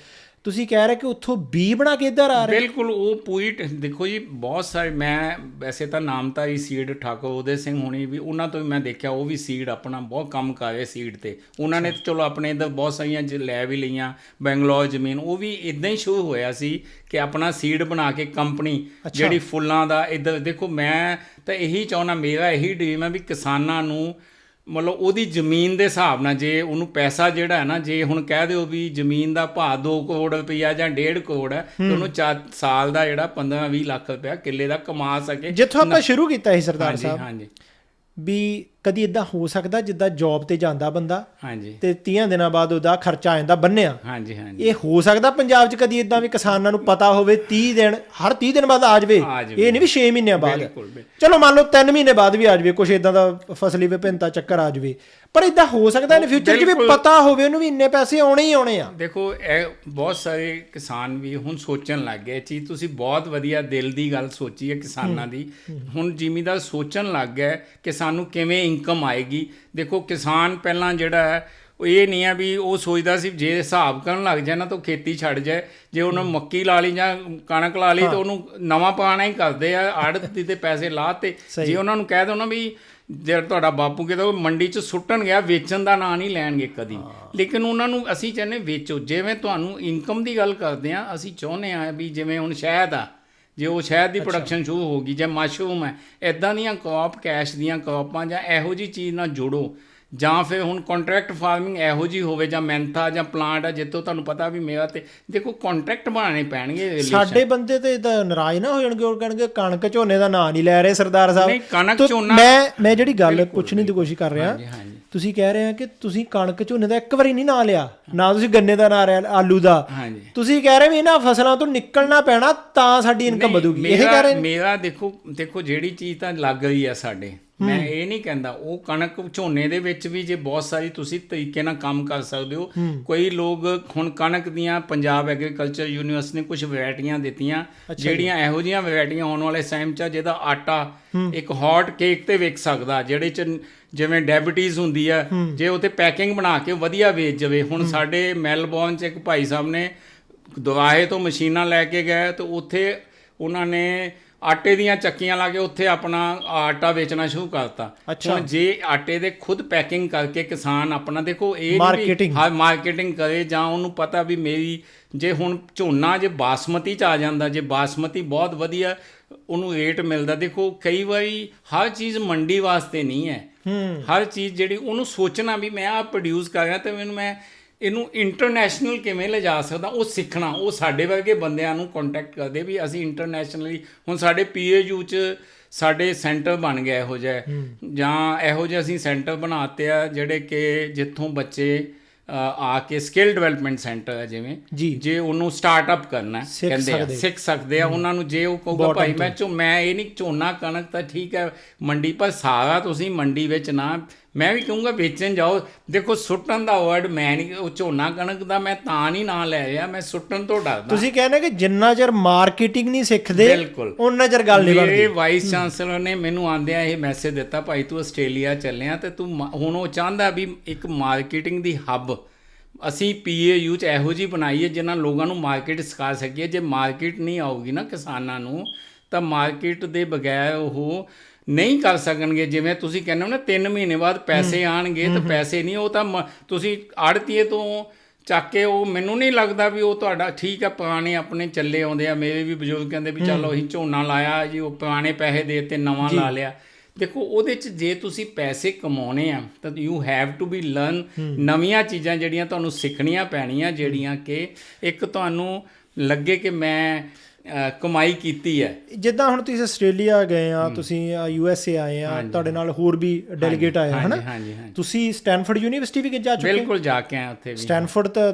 ਤੁਸੀਂ ਕਹਿ ਰਹੇ ਕਿ ਉੱਥੋਂ ਬੀ ਬਣਾ ਕੇ ਇੱਧਰ ਆ ਰਹੇ ਬਿਲਕੁਲ ਉਹ ਪੂਰੀ ਦੇਖੋ ਜੀ ਬਹੁਤ ਸਾਰੇ ਮੈਂ ਵੈਸੇ ਤਾਂ ਨਾਮ ਤਾਂ ਹੀ ਸੀਡ ਠਾਕੁਰ ਉਦੇ ਸਿੰਘ ਹੁਣੀ ਵੀ ਉਹਨਾਂ ਤੋਂ ਵੀ ਮੈਂ ਦੇਖਿਆ ਉਹ ਵੀ ਸੀਡ ਆਪਣਾ ਬਹੁਤ ਕੰਮ ਕਰ ਰਹੇ ਸੀਡ ਤੇ। ਉਹਨਾਂ ਨੇ ਚਲੋ ਆਪਣੇ ਇੱਧਰ ਬਹੁਤ ਸਾਰੀਆਂ ਜ- ਲੈ ਵੀ ਲਈਆਂ ਬੈਂਗਲੌਰ ਜ਼ਮੀਨ ਉਹ ਵੀ ਇਦਾਂ ਹੀ ਸ਼ੁਰੂ ਹੋਇਆ ਸੀ ਕਿ ਆਪਣਾ ਸੀਡ ਬਣਾ ਕੇ ਕੰਪਨੀ ਜਿਹੜੀ ਫੁੱਲਾਂ ਦਾ ਇੱਧਰ ਦੇਖੋ ਮੈਂ ਤਾਂ ਇਹੀ ਚਾਹੁੰਦਾ ਮੇਰਾ ਇਹੀ ਡ੍ਰੀਮ ਹੈ ਵੀ ਕਿਸਾਨਾਂ ਨੂੰ ਮਤਲਬ ਉਹਦੀ ਜ਼ਮੀਨ ਦੇ ਹਿਸਾਬ ਨਾਲ ਜੇ ਉਹਨੂੰ ਪੈਸਾ ਜਿਹੜਾ ਹੈ ਨਾ ਜੇ ਹੁਣ ਕਹਿ ਦਿਓ ਵੀ ਜ਼ਮੀਨ ਦਾ ਭਾਅ 2 ਕਰੋੜ ਰੁਪਈਆ ਜਾਂ 1.5 ਕਰੋੜ ਹੈ ਤੇ ਉਹਨੂੰ ਸਾਲ ਦਾ ਜਿਹੜਾ 15 20 ਲੱਖ ਰੁਪਇਆ ਕਿੱਲੇ ਦਾ ਕਮਾ ਸਕੇ। ਜਿੱਥੋਂ ਆਪਾਂ ਸ਼ੁਰੂ ਕੀਤਾ ਸੀ ਸਰਦਾਰ ਹਾਂਜੀ ਸਾਹਿਬ। ਹਾਂਜੀ। ਵੀ ਕਦੀ ਇਦਾਂ ਹੋ ਸਕਦਾ ਜਿੱਦਾਂ ਜੌਬ ਤੇ ਜਾਂਦਾ ਬੰਦਾ ਹਾਂਜੀ। ਤੇ 30 ਦਿਨਾਂ ਬਾਅਦ ਉਹਦਾ ਖਰਚਾ ਆ ਜਾਂਦਾ ਬੰਨਿਆ। ਹਾਂਜੀ ਹਾਂਜੀ। ਇਹ ਹੋ ਸਕਦਾ ਪੰਜਾਬ 'ਚ ਕਦੀ ਇਦਾਂ ਵੀ ਕਿਸਾਨਾਂ ਨੂੰ ਪਤਾ ਹੋਵੇ 30 ਦਿਨ ਹਰ 30 ਦਿਨ ਬਾਅਦ ਆ ਜਾਵੇ। ਇਹ ਨਹੀਂ ਵੀ 6 ਮਹੀਨਿਆਂ ਬਾਅਦ। ਚਲੋ ਮੰਨ ਲਓ 3 ਮਹੀਨੇ ਬਾਅਦ ਵੀ ਆ ਜਾਵੇ ਕੁਝ ਇਦਾਂ ਦਾ ਫਸਲੀ ਵਿਭਿੰਨਤਾ ਚੱਕਰ ਆ ਜਾਵੇ। ਪਰ ਇਦਾਂ ਹੋ ਸਕਦਾ ਇਨ ਫਿਊਚਰ 'ਚ ਵੀ। ਪਤਾ ਹੋਵੇ ਉਹਨੂੰ ਵੀ ਇੰਨੇ ਪੈਸੇ ਆਉਣੇ ਹੀ ਆਉਣੇ ਆ। ਦੇਖੋ ਇਹ ਬਹੁਤ ਸਾਰੇ ਕਿਸਾਨ ਵੀ ਹੁਣ ਸੋਚਣ ਲੱਗ ਗਏ ਚੀਜ਼ ਤੁਸੀਂ ਬਹੁਤ ਵਧੀਆ ਦਿਲ ਦੀ ਗੱਲ ਸੋਚੀ ਹੈ ਕਿਸਾਨਾਂ ਦੀ। ਹੁਣ ਜ਼ਿਮੀਦਾਰ ਸੋਚਣ ਲੱਗ ਗਿਆ ਕਿ ਸਾਨੂੰ ਕਿਵੇਂ ਇਨਕਮ ਆਏਗੀ। ਦੇਖੋ ਕਿਸਾਨ ਪਹਿਲਾਂ ਜਿਹੜਾ ਹੈ ਉਹ ਇਹ ਨਹੀਂ ਹੈ ਵੀ ਉਹ ਸੋਚਦਾ ਸੀ ਜੇ ਹਿਸਾਬ ਕਰਨ ਲੱਗ ਜਾਏ ਨਾ ਤਾਂ ਖੇਤੀ ਛੱਡ ਜਾਏ। ਜੇ ਉਹਨੂੰ ਮੱਕੀ ਲਾ ਲਈ ਜਾਂ ਕਣਕ ਲਾ ਲਈ ਤਾਂ ਉਹਨੂੰ ਨਵਾਂ ਪਾਣਾ ਹੀ ਕਰਦੇ ਆ ਆੜਤ ਤੇ ਪੈਸੇ ਲਾਤੇ। ਜੇ ਉਹਨਾਂ ਨੂੰ ਕਹਿ ਦੋ ਨਾ ਵੀ ਜੇ ਤੁਹਾਡਾ ਬਾਪੂ ਕਿਤੇ ਉਹ ਮੰਡੀ 'ਚ ਸੁੱਟਣ ਗਿਆ ਵੇਚਣ ਦਾ ਨਾਂ ਨਹੀਂ ਲੈਣਗੇ ਕਦੀ। ਲੇਕਿਨ ਉਹਨਾਂ ਨੂੰ ਅਸੀਂ ਚਾਹੁੰਦੇ ਵੇਚੋ। ਜਿਵੇਂ ਤੁਹਾਨੂੰ ਇਨਕਮ ਦੀ ਗੱਲ ਕਰਦੇ ਆ ਅਸੀਂ ਚਾਹੁੰਦੇ ਆ ਵੀ ਜਿਵੇਂ ਹੁਣ ਸ਼ਹਿਦ ਆ ਜੇ ਉਹ ਸ਼ਹਿਦ ਦੀ ਪ੍ਰੋਡਕਸ਼ਨ ਸ਼ੁਰੂ ਹੋ ਗਈ ਜਾਂ ਮਸ਼ਰੂਮ ਹੈ ਇਦਾਂ ਦੀਆਂ ਕ੍ਰੌਪ ਕੈਸ਼ ਦੀਆਂ ਕ੍ਰੌਪਾਂ ਜਾਂ ਇਹੋ ਜੀ ਚੀਜ਼ ਨਾਲ ਜੋੜੋ। ਜਾਂ ਫਿਰ ਹੁਣ ਕੰਟਰੈਕਟ ਫਾਰਮਿੰਗ ਇਹੋ ਜੀ ਹੋਵੇ ਜਾਂ ਮੈਂਥਾ ਜਾਂ ਪਲਾਂਟ ਆ ਜਿੱਥੋਂ ਤੁਹਾਨੂੰ ਪਤਾ ਵੀ ਮੇਰਾ ਤੇ ਦੇਖੋ ਕੰਟਰੈਕਟ ਬਣਾਉਣੇ ਪੈਣਗੇ। ਸਾਡੇ ਬੰਦੇ ਤੇ ਇਦਾਂ ਨਾਰਾਜ਼ ਨਾ ਹੋ ਜਾਣਗੇ ਉਹ ਕਹਿਣਗੇ ਕਣਕ ਝੋਨੇ ਦਾ ਨਾਂ ਨਹੀਂ ਲੈ ਰਹੇ ਸਰਦਾਰ ਸਾਹਿਬ। ਨਹੀਂ, ਕਣਕ, ਝੋਨਾ- ਮੈਂ ਮੈਂ ਜਿਹੜੀ ਗੱਲ ਪੁੱਛਣੀ ਦੀ ਕੋਸ਼ਿਸ਼ ਕਰ ਰਿਹਾ ਤੁਸੀਂ ਕਹਿ ਰਹੇ ਆ ਕਿ ਤੁਸੀਂ ਕਣਕ ਝੋਨੇ ਦਾ ਇੱਕ ਵਾਰੀ ਨਹੀਂ ਨਾਂ ਲਿਆ ਨਾ ਤੁਸੀਂ ਗੰਨੇ ਦਾ ਨਾਂ ਲਿਆ ਆਲੂ ਦਾ। ਤੁਸੀਂ ਕਹਿ ਰਹੇ ਵੀ ਇਹਨਾਂ ਫਸਲਾਂ ਤੋਂ ਨਿਕਲਣਾ ਪੈਣਾ ਤਾਂ ਸਾਡੀ ਇਨਕਮ ਵਧੂਗੀ ਇਹ ਕਹਿ ਰਹੇ ਮੇਰਾ ਦੇਖੋ ਦੇਖੋ ਜਿਹੜੀ ਚੀਜ਼ ਤਾਂ ਲੱਗ ਰਹੀ ਆ ਸਾਡੇ ਮੈਂ ਇਹ ਨਹੀਂ ਕਹਿੰਦਾ ਉਹ ਕਣਕ ਝੋਨੇ ਦੇ ਵਿੱਚ ਵੀ ਜੇ ਬਹੁਤ ਸਾਰੀ ਤੁਸੀਂ ਤਰੀਕੇ ਨਾਲ ਕੰਮ ਕਰ ਸਕਦੇ ਹੋ ਕੋਈ ਲੋਕ ਹੁਣ ਕਣਕ ਦੀਆਂ ਪੰਜਾਬ ਐਗਰੀਕਲਚਰ ਯੂਨੀਵਰਸਿਟੀ ਨੇ ਕੁਝ ਵੈਰਾਈਟੀਆਂ ਦਿੱਤੀਆਂ ਜਿਹੜੀਆਂ ਇਹੋ ਜਿਹੀਆਂ ਵੈਰਾਈਟੀਆਂ ਆਉਣ ਵਾਲੇ ਟਾਈਮ 'ਚ ਜਿਹਦਾ ਆਟਾ ਇੱਕ ਹੌਟ ਕੇਕ ਤੇ ਵਿਕ ਸਕਦਾ ਜਿਹੜੇ 'ਚ ਜਿਵੇਂ ਡਾਇਬੀਟੀਜ਼ ਹੁੰਦੀ ਆ ਜੇ ਉਹ ਤੇ ਪੈਕਿੰਗ ਬਣਾ ਕੇ ਵਧੀਆ ਵੇਚ ਜਾਵੇ। ਹੁਣ ਸਾਡੇ ਮੈਲਬੌਰਨ 'ਚ ਇੱਕ ਭਾਈ ਸਾਹਿਬ ਨੇ ਦੁਆਹੇ ਤੋਂ ਮਸ਼ੀਨਾਂ ਲੈ ਕੇ ਗਏ ਤੇ ਉੱਥੇ ਉਹਨਾਂ ਨੇ ਆਟੇ ਦੀਆਂ ਚੱਕੀਆਂ ਲਾ ਕੇ ਉੱਥੇ ਆਪਣਾ ਆਟਾ ਵੇਚਣਾ ਸ਼ੁਰੂ ਕਰਤਾ। ਹੁਣ ਜੇ ਆਟੇ ਦੇ ਖੁਦ ਪੈਕਿੰਗ ਕਰਕੇ ਕਿਸਾਨ ਆਪਣਾ ਦੇਖੋ ਇਹ। ਵੀ ਹਾਂ ਮਾਰਕੀਟਿੰਗ ਕਰੇ ਜਾਂ ਉਹਨੂੰ ਪਤਾ ਵੀ ਮੇਰੀ ਜੇ ਹੁਣ ਝੋਨਾ ਜੇ ਬਾਸਮਤੀ ਚ ਆ ਜਾਂਦਾ ਜੇ ਬਾਸਮਤੀ ਬਹੁਤ ਵਧੀਆ ਉਹਨੂੰ ਰੇਟ ਮਿਲਦਾ ਦੇਖੋ ਕਈ ਵਾਰੀ ਹਰ ਚੀਜ਼ ਮੰਡੀ ਵਾਸਤੇ ਨਹੀਂ ਹੈ ਹੂੰ ਹਰ ਚੀਜ਼ ਜਿਹੜੀ ਉਹਨੂੰ ਸੋਚਣਾ ਵੀ ਮੈਂ ਆ ਪ੍ਰੋਡਿਊਸ ਕਰ ਰਿਹਾ ਤੇ ਮੈਨੂੰ ਮੈਂ ਇਹਨੂੰ ਇੰਟਰਨੈਸ਼ਨਲ ਕਿਵੇਂ ਲਿਜਾ ਸਕਦਾ ਉਹ ਸਿੱਖਣਾ ਉਹ ਸਾਡੇ ਵਰਗੇ ਬੰਦਿਆਂ ਨੂੰ ਕੰਟੈਕਟ ਕਰਦੇ ਵੀ ਅਸੀਂ ਇੰਟਰਨੈਸ਼ਨਲੀ ਹੁਣ ਸਾਡੇ ਪੀਏਯੂ ਚ ਸਾਡੇ ਸੈਂਟਰ ਬਣ ਗਿਆ ਇਹੋ ਜਿਹਾ। ਜਾਂ ਇਹੋ ਜਿਹੇ ਅਸੀਂ ਸੈਂਟਰ ਬਣਾਤੇ ਆ ਜਿਹੜੇ ਕਿ ਜਿੱਥੋਂ ਬੱਚੇ ਆ ਕੇ ਸਕਿੱਲ ਡਿਵੈਲਪਮੈਂਟ ਸੈਂਟਰ ਹੈ ਜਿਵੇਂ। ਜੀ। ਉਹਨੂੰ ਸਟਾਰਟਅਪ ਕਰਨਾ ਕਹਿੰਦੇ ਆ। ਸਿੱਖ ਸਕਦੇ ਆ ਉਹਨਾਂ ਨੂੰ ਜੇ ਉਹ ਕਹੂਗਾ ਭਾਈ ਮੈਂ ਚੋ ਮੈਂ ਇਹ ਨਹੀਂ ਝੋਨਾ ਕਣਕ ਤਾਂ ਠੀਕ ਹੈ ਮੰਡੀ ਪਰ ਸਾਰਾ ਤੁਸੀਂ ਮੰਡੀ ਵਿੱਚ ਨਾ ਮੈਂ ਵੀ ਕਹੂੰਗਾ ਵੇਚਣ ਜਾਓ। ਦੇਖੋ ਸੁੱਟਣ ਦਾ ਵਰਡ ਮੈਂ ਨਹੀਂ ਉਹ ਝੋਨਾ ਕਣਕ ਦਾ ਮੈਂ ਤਾਂ ਨਹੀਂ ਨਾਂ ਲੈ ਰਿਹਾ ਮੈਂ ਸੁੱਟਣ ਤੋਂ ਡਰਦਾ। ਤੁਸੀਂ ਕਹਿੰਦੇ ਕਿ ਜਿੰਨਾ ਚਿਰ ਮਾਰਕੀਟਿੰਗ ਨਹੀਂ ਸਿੱਖਦੇ। ਉਹਨਾਂ ਚਿਰ ਗੱਲ ਨਹੀਂ ਮੇਰੇ ਬਣਦੀ ਵਾਈਸ ਚਾਂਸਲਰ ਨੇ ਮੈਨੂੰ ਆਂਦਿਆਂ ਇਹ ਮੈਸੇਜ ਦਿੱਤਾ ਭਾਈ ਤੂੰ ਆਸਟ੍ਰੇਲੀਆ ਚੱਲਿਆ ਤੇ ਤੂੰ ਹੁਣ ਉਹ ਚਾਹੁੰਦਾ ਵੀ ਇੱਕ ਮਾਰਕੀਟਿੰਗ ਦੀ ਹੱਬ ਅਸੀਂ ਪੀਏਯੂ ਚ ਇਹੋ ਜੀ ਬਣਾਈ ਹੈ ਜਿਨ੍ਹਾਂ ਲੋਕਾਂ ਨੂੰ ਮਾਰਕੀਟ ਸਿਖਾ ਸਕੀਏ। ਜੇ ਮਾਰਕੀਟ ਨਹੀਂ ਆਊਗੀ ਨਾ ਕਿਸਾਨਾਂ ਨੂੰ ਤਾਂ ਮਾਰਕੀਟ ਦੇ ਬਗੈਰ ਉਹ ਨਹੀਂ ਕਰ ਸਕਣਗੇ ਜਿਵੇਂ ਤੁਸੀਂ ਕਹਿੰਦੇ ਹੋ ਨਾ 3 ਮਹੀਨੇ ਬਾਅਦ ਪੈਸੇ ਆਣਗੇ ਤਾਂ ਪੈਸੇ ਨਹੀਂ ਉਹ ਤਾਂ ਤੁਸੀਂ ਆੜਤੀਏ ਤੋਂ ਚੱਕ ਕੇ ਉਹ ਮੈਨੂੰ ਨਹੀਂ ਲੱਗਦਾ ਵੀ ਉਹ ਤੁਹਾਡਾ ਠੀਕ ਆ ਪੁਰਾਣੇ ਆਪਣੇ ਚੱਲੇ ਆਉਂਦੇ ਆ ਮੇਰੇ ਵੀ ਬਜ਼ੁਰਗ ਕਹਿੰਦੇ ਵੀ ਚਲੋ ਅਸੀਂ ਝੋਨਾ ਲਾਇਆ ਜੀ ਉਹ ਪੁਰਾਣੇ ਪੈਸੇ ਦੇ ਤੇ ਨਵਾਂ ਲਾ ਲਿਆ। ਦੇਖੋ ਉਹਦੇ ਚ ਜੇ ਤੁਸੀਂ ਪੈਸੇ ਕਮਾਉਣੇ ਆ ਤਾਂ you have to be learn ਨਵੀਆਂ ਚੀਜ਼ਾਂ ਜਿਹੜੀਆਂ ਤੁਹਾਨੂੰ ਸਿੱਖਣੀਆਂ ਪੈਣੀਆਂ ਜਿਹੜੀਆਂ ਕਿ ਇੱਕ ਤੁਹਾਨੂੰ ਲੱਗੇ ਕਿ ਮੈਂ ਕਮਾਈ ਕੀਤੀ ਹੈ। ਜਿੱਦਾਂ ਹੁਣ ਤੁਸੀਂ ਆਸਟ੍ਰੇਲੀਆ ਗਏ ਆ ਤੁਸੀਂ ਯੂ ਐਸ ਏ ਆਏ ਆ ਤੁਹਾਡੇ ਨਾਲ ਹੋਰ ਵੀ ਡੈਲੀਗੇਟ ਆਏ ਹਨਾ ਹਾਂਜੀ ਹਾਂਜੀ ਹਾਂਜੀ। ਤੁਸੀਂ ਸਟੈਨਫੋਰਡ ਯੂਨੀਵਰਸਿਟੀ ਵੀ ਜਾ ਚੁੱਕੇ ਬਿਲਕੁਲ ਜਾ ਕੇ ਆਏ ਉੱਥੇ ਵੀ। ਸਟੈਨਫੋਰਡ ਤਾਂ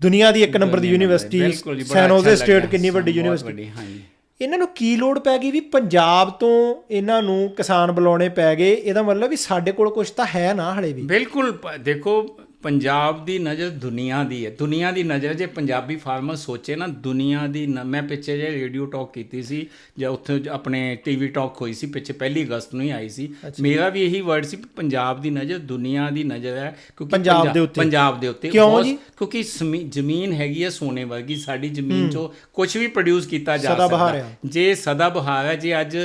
ਦੁਨੀਆ ਦੀ ਇੱਕ ਨੰਬਰ ਦੀ ਯੂਨੀਵਰਸਿਟੀ ਬਿਲਕੁਲ ਜੀ ਬੜਾ ਸੈਨੋਜ਼ੇ ਅੱਛਾ ਸਟੇਟ। ਕਿੰਨੀ ਵੱਡੀ ਯੂਨੀਵਰਸਿਟੀ। ਹਾਂਜੀ। ਇਹਨਾਂ ਨੂੰ ਕੀ ਲੋੜ ਪੈ ਗਈ ਵੀ ਪੰਜਾਬ ਤੋਂ ਇਹਨਾਂ ਨੂੰ ਕਿਸਾਨ ਬੁਲਾਉਣੇ ਪੈ ਗਏ? ਇਹਦਾ ਮਤਲਬ ਵੀ ਸਾਡੇ ਕੋਲ ਕੁਝ ਤਾਂ ਹੈ ਨਾ ਹਲੇ ਵੀ। ਬਿਲਕੁਲ ਦੇਖੋ ਪੰਜਾਬ ਦੀ ਨਜ਼ਰ ਦੁਨੀਆ ਦੀ ਹੈ ਦੁਨੀਆ ਦੀ ਨਜ਼ਰ ਜੇ ਪੰਜਾਬੀ ਫਾਰਮਰ ਸੋਚੇ ਨਾ ਦੁਨੀਆ ਦੀ ਮੈਂ ਪਿੱਛੇ ਜੇ ਰੇਡੀਓ ਟਾਕ ਕੀਤੀ ਸੀ ਜਾਂ ਉੱਥੇ ਆਪਣੇ ਟੀਵੀ ਟਾਕ ਹੋਈ ਸੀ ਪਿੱਛੇ ਪਹਿਲੀ ਅਗਸਤ ਨੂੰ ਹੀ ਆਈ ਸੀ ਮੇਰਾ ਵੀ ਇਹੀ ਵਰਡ ਸੀ ਪੰਜਾਬ ਦੀ ਨਜ਼ਰ ਦੁਨੀਆ ਦੀ ਨਜ਼ਰ ਹੈ ਕਿਉਂਕਿ ਪੰਜਾਬ ਪੰਜਾ- ਦੇ ਉੱਤੇ। ਪੰਜਾਬ ਦੇ ਉੱਤੇ ਕਿਉਂ ਜੀ? ਕਿਉਂਕਿ ਜ਼ਮੀਨ ਹੈਗੀ ਹੈ ਸੋਨੇ ਵਰਗੀ ਸਾਡੀ ਜ਼ਮੀਨ ਚੋਂ ਕੁਝ ਵੀ ਪ੍ਰੋਡਿਊਸ ਕੀਤਾ ਜਾ ਸਕਦਾ। ਜੇ ਸਦਾ ਬਹਾਰ ਹੈ ਜੇ ਅੱਜ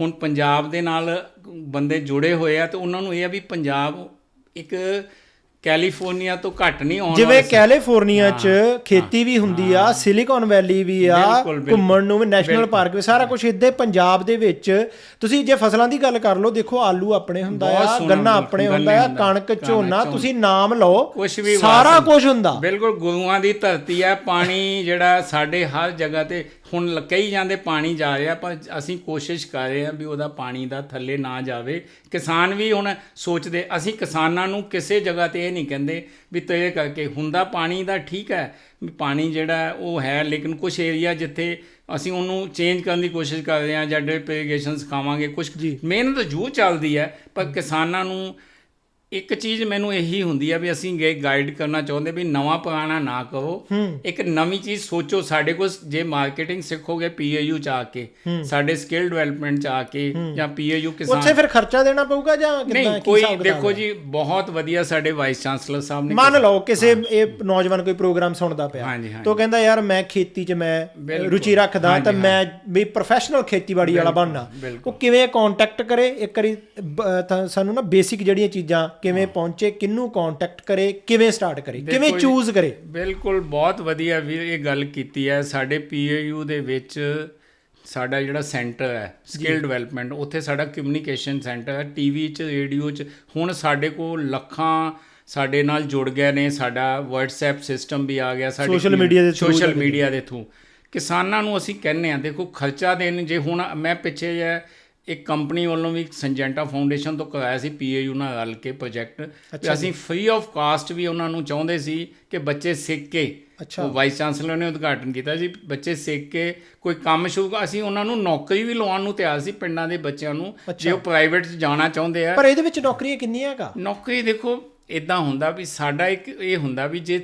ਹੁਣ ਪੰਜਾਬ ਦੇ ਨਾਲ ਬੰਦੇ ਜੁੜੇ ਹੋਏ ਆ ਤੇ ਉਹਨਾਂ ਨੂੰ ਇਹ ਆ ਵੀ ਪੰਜਾਬ ਇੱਕ ਕੈਲੀਫੋਰਨੀਆ ਤੋਂ ਘੱਟ ਨਹੀਂ ਆਉਣ ਜਿਵੇਂ ਕੈਲੀਫੋਰਨੀਆ 'ਚ ਖੇਤੀ ਵੀ ਹੁੰਦੀ ਆ ਸਿਲੀਕਾਨ ਵੈਲੀ ਵੀ ਆ। ਘੁੰਮਣ ਨੂੰ ਵੀ ਨੈਸ਼ਨਲ ਪਾਰਕ ਵੀ ਸਾਰਾ ਕੁਝ ਇੱਦੇ ਪੰਜਾਬ ਦੇ ਵਿੱਚ। ਤੁਸੀਂ ਜੇ ਫਸਲਾਂ ਦੀ ਗੱਲ ਕਰ ਲਓ ਦੇਖੋ ਆਲੂ ਆਪਣੇ ਹੁੰਦਾ ਆ ਗੰਨਾ ਆਪਣੇ ਹੁੰਦਾ ਆ ਕਣਕ ਝੋਨਾ। ਤੁਸੀਂ ਨਾਮ ਲਓ ਸਾਰਾ ਕੁਝ ਹੁੰਦਾ। ਬਿਲਕੁਲ ਗੁਰੂਆਂ ਦੀ ਧਰਤੀ ਹੈ ਪਾਣੀ ਜਿਹੜਾ ਸਾਡੇ ਹਰ ਜਗ੍ਹਾ ਤੇ ਹੁਣ ਕਈ ਜਾਂਦੇ ਪਾਣੀ ਜਾ ਰਿਹਾ ਪਰ ਅਸੀਂ ਕੋਸ਼ਿਸ਼ ਕਰ ਰਹੇ ਹਾਂ ਵੀ ਉਹਦਾ ਪਾਣੀ ਦਾ ਥੱਲੇ ਨਾ ਜਾਵੇ ਕਿਸਾਨ ਵੀ ਹੁਣ ਸੋਚਦੇ ਅਸੀਂ ਕਿਸਾਨਾਂ ਨੂੰ ਕਿਸੇ ਜਗ੍ਹਾ ਤੇ ਇਹ ਨਹੀਂ ਕਹਿੰਦੇ ਵੀ ਤੇਰੇ ਕਰਕੇ ਹੁੰਦਾ ਪਾਣੀ ਦਾ ਠੀਕ ਹੈ ਵੀ ਪਾਣੀ ਜਿਹੜਾ ਉਹ ਹੈ ਲੇਕਿਨ ਕੁਝ ਏਰੀਆ ਜਿੱਥੇ ਅਸੀਂ ਉਹਨੂੰ ਚੇਂਜ ਕਰਨ ਦੀ ਕੋਸ਼ਿਸ਼ ਕਰ ਰਹੇ ਹਾਂ ਜਾਂ ਡ੍ਰਿਪ ਇਰੀਗੇਸ਼ਨ ਸਿਖਾਵਾਂਗੇ ਕੁਝ। ਮਿਹਨਤ ਜੂ ਚੱਲਦੀ ਹੈ ਪਰ ਕਿਸਾਨਾਂ ਨੂੰ ਇੱਕ ਚੀਜ਼ ਮੈਨੂੰ ਇਹੀ ਹੁੰਦੀ ਆ ਵੀ ਅਸੀਂ ਗੇ ਗਾਈਡ ਕਰਨਾ ਚਾਹੁੰਦੇ ਵੀ ਨਵਾਂ ਪੁਰਾਣਾ ਨਾ ਕਰੋ ਇੱਕ ਨਵੀਂ ਚੀਜ਼ ਸੋਚੋ ਸਾਡੇ ਕੋਲ ਜੇ ਮਾਰਕੀਟਿੰਗ ਸਿੱਖੋਗੇ ਪੀਏਯੂ ਚ ਆ ਕੇ ਸਾਡੇ ਸਕਿੱਲ ਡਿਵੈਲਪਮੈਂਟ ਚ ਆ ਕੇ ਜਾਂ ਪੀਏਯੂ ਕਿਸਾਨ ਉੱਥੇ ਫਿਰ ਖਰਚਾ ਦੇਣਾ ਪਊਗਾ ਜਾਂ ਕਿੱਦਾਂ? ਨਹੀਂ ਕੀ ਕੋਈ ਦੇਖੋ? ਜੀ ਬਹੁਤ ਵਧੀਆ ਸਾਡੇ ਵਾਈਸ ਚਾਂਸਲਰ ਸਾਹਿਬ ਨੇ ਮੰਨ ਲਓ ਕਿਸੇ ਇਹ ਨੌਜਵਾਨ ਕੋਈ ਪ੍ਰੋਗਰਾਮ ਸੁਣਦਾ ਪਿਆ। ਤਾਂ ਕਹਿੰਦਾ ਯਾਰ ਮੈਂ ਖੇਤੀ 'ਚ ਮੈਂ। ਰੁਚੀ ਰੱਖਦਾ ਤਾਂ ਮੈਂ ਵੀ ਪ੍ਰੋਫੈਸ਼ਨਲ ਖੇਤੀਬਾੜੀ ਵਾਲਾ ਬਣਨਾ। ਉਹ ਕਿਵੇਂ ਕੰਟੈਕਟ ਕਰੇ? ਇੱਕ ਵਾਰੀ ਸਾਨੂੰ ਨਾ ਬੇਸਿਕ ਜਿਹੜੀਆਂ ਚੀਜ਼ਾਂ ਕਿਵੇਂ ਪਹੁੰਚੇ ਕਿੰਨੂੰ ਕੰਟੈਕਟ ਕਰੇ ਕਿਵੇਂ ਸਟਾਰਟ ਕਰੇ ਕਿਵੇਂ ਜੀ, ਚੂਜ਼ ਕਰੇ? ਬਿਲਕੁਲ ਬਹੁਤ ਵਧੀਆ ਵੀ ਇਹ ਗੱਲ ਕੀਤੀ ਹੈ। ਸਾਡੇ ਪੀਏਯੂ ਦੇ ਵਿੱਚ ਸਾਡਾ ਜਿਹੜਾ ਸੈਂਟਰ ਹੈ ਸਕਿੱਲ ਡਿਵੈਲਪਮੈਂਟ ਉੱਥੇ ਸਾਡਾ ਕਮਿਊਨੀਕੇਸ਼ਨ ਸੈਂਟਰ ਹੈ। ਟੀਵੀ 'ਚ ਰੇਡੀਓ 'ਚ ਹੁਣ ਸਾਡੇ ਕੋਲ ਲੱਖਾਂ ਸਾਡੇ ਨਾਲ ਜੁੜ ਗਏ ਨੇ। ਸਾਡਾ WhatsApp ਸਿਸਟਮ ਵੀ ਆ ਗਿਆ ਸਾਡੇ Social media ਦੇ through ਸੋਸ਼ਲ। ਮੀਡੀਆ ਦੇ ਥਰੂ ਕਿਸਾਨਾਂ ਨੂੰ ਅਸੀਂ ਕਹਿੰਨੇ ਆ ਦੇਖੋ ਖਰਚਾ ਦੇਣ ਜੇ ਹੁਣ ਮੈਂ ਪਿੱਛੇ ਜਿਹਾ ਇੱਕ ਕੰਪਨੀ ਵੱਲੋਂ ਵੀ ਸੰਜੈਂਟਾ ਫਾਊਂਡੇਸ਼ਨ ਤੋਂ ਕਰਾਇਆ ਸੀ ਪੀਏਯੂ ਨਾਲ ਰਲ ਕੇ ਪ੍ਰੋਜੈਕਟ। ਅਸੀਂ ਫ੍ਰੀ ਆਫ ਕਾਸਟ ਵੀ ਉਹਨਾਂ ਨੂੰ ਚਾਹੁੰਦੇ ਸੀ ਕਿ ਬੱਚੇ ਸਿੱਖ ਕੇ। ਉਹ ਵਾਈਸ ਚਾਂਸਲਰ ਨੇ ਉਦਘਾਟਨ ਕੀਤਾ ਸੀ ਬੱਚੇ ਸਿੱਖ ਕੇ ਕੋਈ ਕੰਮ ਸ਼ੁਰੂ ਅਸੀਂ ਉਹਨਾਂ ਨੂੰ ਨੌਕਰੀ ਵੀ ਲਵਾਉਣ ਨੂੰ ਤਿਆਰ ਸੀ ਪਿੰਡਾਂ ਦੇ ਬੱਚਿਆਂ ਨੂੰ ਜੇ ਉਹ ਪ੍ਰਾਈਵੇਟ 'ਚ ਜਾਣਾ ਚਾਹੁੰਦੇ ਆ। ਪਰ ਇਹਦੇ ਵਿੱਚ ਨੌਕਰੀਆਂ ਕਿੰਨੀਆਂ ਹੈਗਾ ਨੌਕਰੀ ਦੇਖੋ ਇਦਾਂ ਹੁੰਦਾ ਵੀ ਸਾਡਾ ਇੱਕ ਇਹ ਹੁੰਦਾ ਵੀ ਜੇ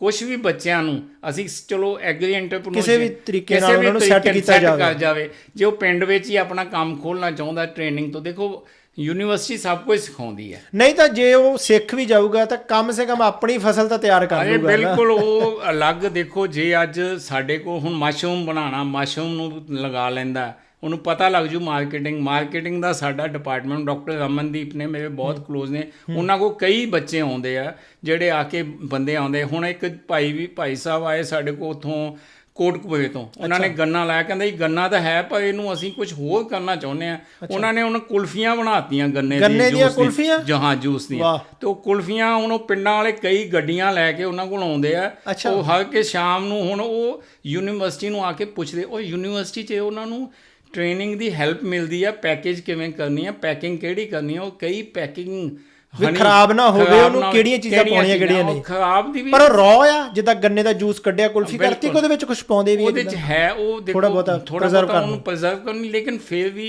ਕੁਝ ਵੀ ਬੱਚਿਆਂ ਨੂੰ ਅਸੀਂ ਚਲੋ ਐਗਰੀ ਐਂਟਰਪ੍ਰੀਨਿਓਰ ਕਿਸੇ ਵੀ ਤਰੀਕੇ ਨਾਲ ਉਹਨਾਂ ਨੂੰ set ਕੀਤਾ ਜਾਵੇ। ਕਰ ਜਾਵੇ। ਜੇ ਉਹ ਪਿੰਡ ਵਿੱਚ ਹੀ ਆਪਣਾ ਕੰਮ ਖੋਲਣਾ ਚਾਹੁੰਦਾ ਟ੍ਰੇਨਿੰਗ ਤੋਂ ਦੇਖੋ ਯੂਨੀਵਰਸਿਟੀ ਸਭ ਕੁਝ ਸਿਖਾਉਂਦੀ ਹੈ। ਨਹੀਂ ਤਾਂ ਜੇ ਉਹ ਸਿੱਖ ਵੀ ਜਾਊਗਾ ਤਾਂ ਕਮ ਸੇ ਕਮ ਆਪਣੀ ਫਸਲ ਤਾਂ ਤਿਆਰ ਕਰ ਲੂਗਾ ਬਿਲਕੁਲ ਉਹ ਅਲੱਗ ਦੇਖੋ ਜੇ ਅੱਜ ਸਾਡੇ ਕੋਲ ਹੁਣ ਮਸ਼ਰੂਮ ਬਣਾਉਣਾ ਮਸ਼ਰੂਮ ਨੂੰ ਲਗਾ ਲੈਂਦਾ ਉਹਨੂੰ ਪਤਾ ਲੱਗ ਜੂ ਮਾਰਕੀਟਿੰਗ। ਮਾਰਕੀਟਿੰਗ ਦਾ ਸਾਡਾ ਡਿਪਾਰਟਮੈਂਟ ਡਾਕਟਰ ਰਮਨਦੀਪ ਨੇ ਮੇਰੇ ਬਹੁਤ ਕਲੋਜ਼ ਨੇ। ਉਹਨਾਂ ਕੋਲ ਕਈ ਬੱਚੇ ਆਉਂਦੇ ਆ ਜਿਹੜੇ ਆ ਕੇ ਬੰਦੇ ਆਉਂਦੇ। ਹੁਣ ਇੱਕ ਭਾਈ ਵੀ ਭਾਈ ਸਾਹਿਬ ਆਏ ਸਾਡੇ ਕੋਲ ਉਥੋਂ ਕੋਟਕਪੂਰੇ ਤੋਂ। ਉਹਨਾਂ ਨੇ ਗੰਨਾ ਲਾਇਆ। ਕਹਿੰਦੇ ਜੀ ਗੰਨਾ ਤਾਂ ਹੈ ਪਰ ਇਹਨੂੰ ਅਸੀਂ ਕੁਝ ਹੋਰ ਕਰਨਾ ਚਾਹੁੰਦੇ ਆ ਉਹਨਾਂ ਨੇ ਉਹਨਾਂ ਕੁਲਫੀਆਂ ਬਣਾਤੀਆਂ ਗੰਨੇ ਗੰਨੇ ਦੀਆਂ। ਕੁਲਫੀਆਂ? ਜਹਾਂ ਜੂਸ ਦੀਆਂ। ਤੇ ਉਹ ਕੁਲਫੀਆਂ ਹੁਣ ਉਹ ਪਿੰਡਾਂ ਵਾਲੇ ਕਈ ਗੱਡੀਆਂ ਲੈ ਕੇ ਉਹਨਾਂ ਕੋਲ ਆਉਂਦੇ ਆ। ਉਹ ਹਰ ਕੇ ਸ਼ਾਮ ਨੂੰ ਹੁਣ ਉਹ ਯੂਨੀਵਰਸਿਟੀ ਨੂੰ ਆ ਕੇ ਪੁੱਛਦੇ। ਉਹ ਯੂਨੀਵਰਸਿਟੀ 'ਚ ਉਹਨਾਂ ਨੂੰ ਟ੍ਰੇਨਿੰਗ ਦੀ ਹੈਲਪ ਮਿਲਦੀ ਆ ਪੈਕੇਜ ਕਿਵੇਂ ਕਰਨੀ ਆ ਪੈਕਿੰਗ ਕਿਹੜੀ ਕਰਨੀ ਆ ਉਹ ਕਈ ਪੈਕਿੰਗ ਵੀ ਖਰਾਬ ਨਾ ਹੋਵੇ, ਉਹਨੂੰ ਕਿਹੜੀਆਂ ਚੀਜ਼ਾਂ ਪਾਉਣੀਆਂ, ਕਿਹੜੀਆਂ ਨਹੀਂ। ਖਰਾਬ ਦੀ ਵੀ ਪਰ ਰੌ ਆ ਜਿੱਦਾਂ ਗੰਨੇ ਦਾ ਜੂਸ ਕੱਢਿਆ ਕੁਲਫੀ ਕਰਤੀ ਉਹਦੇ ਵਿੱਚ ਕੁਝ ਪਾਉਂਦੇ ਵੀ ਉਹਦੇ ਚ ਜਿੱਦਾਂ? ਹੈ ਉਹ ਦੇਖੋ ਬਹੁਤਾ ਥੋੜਾ ਬਹੁਤਾ ਉਹਨੂੰ ਪ੍ਰੀਜ਼ਰਵ ਕਰਨੀ ਲੇਕਿਨ ਫਿਰ ਵੀ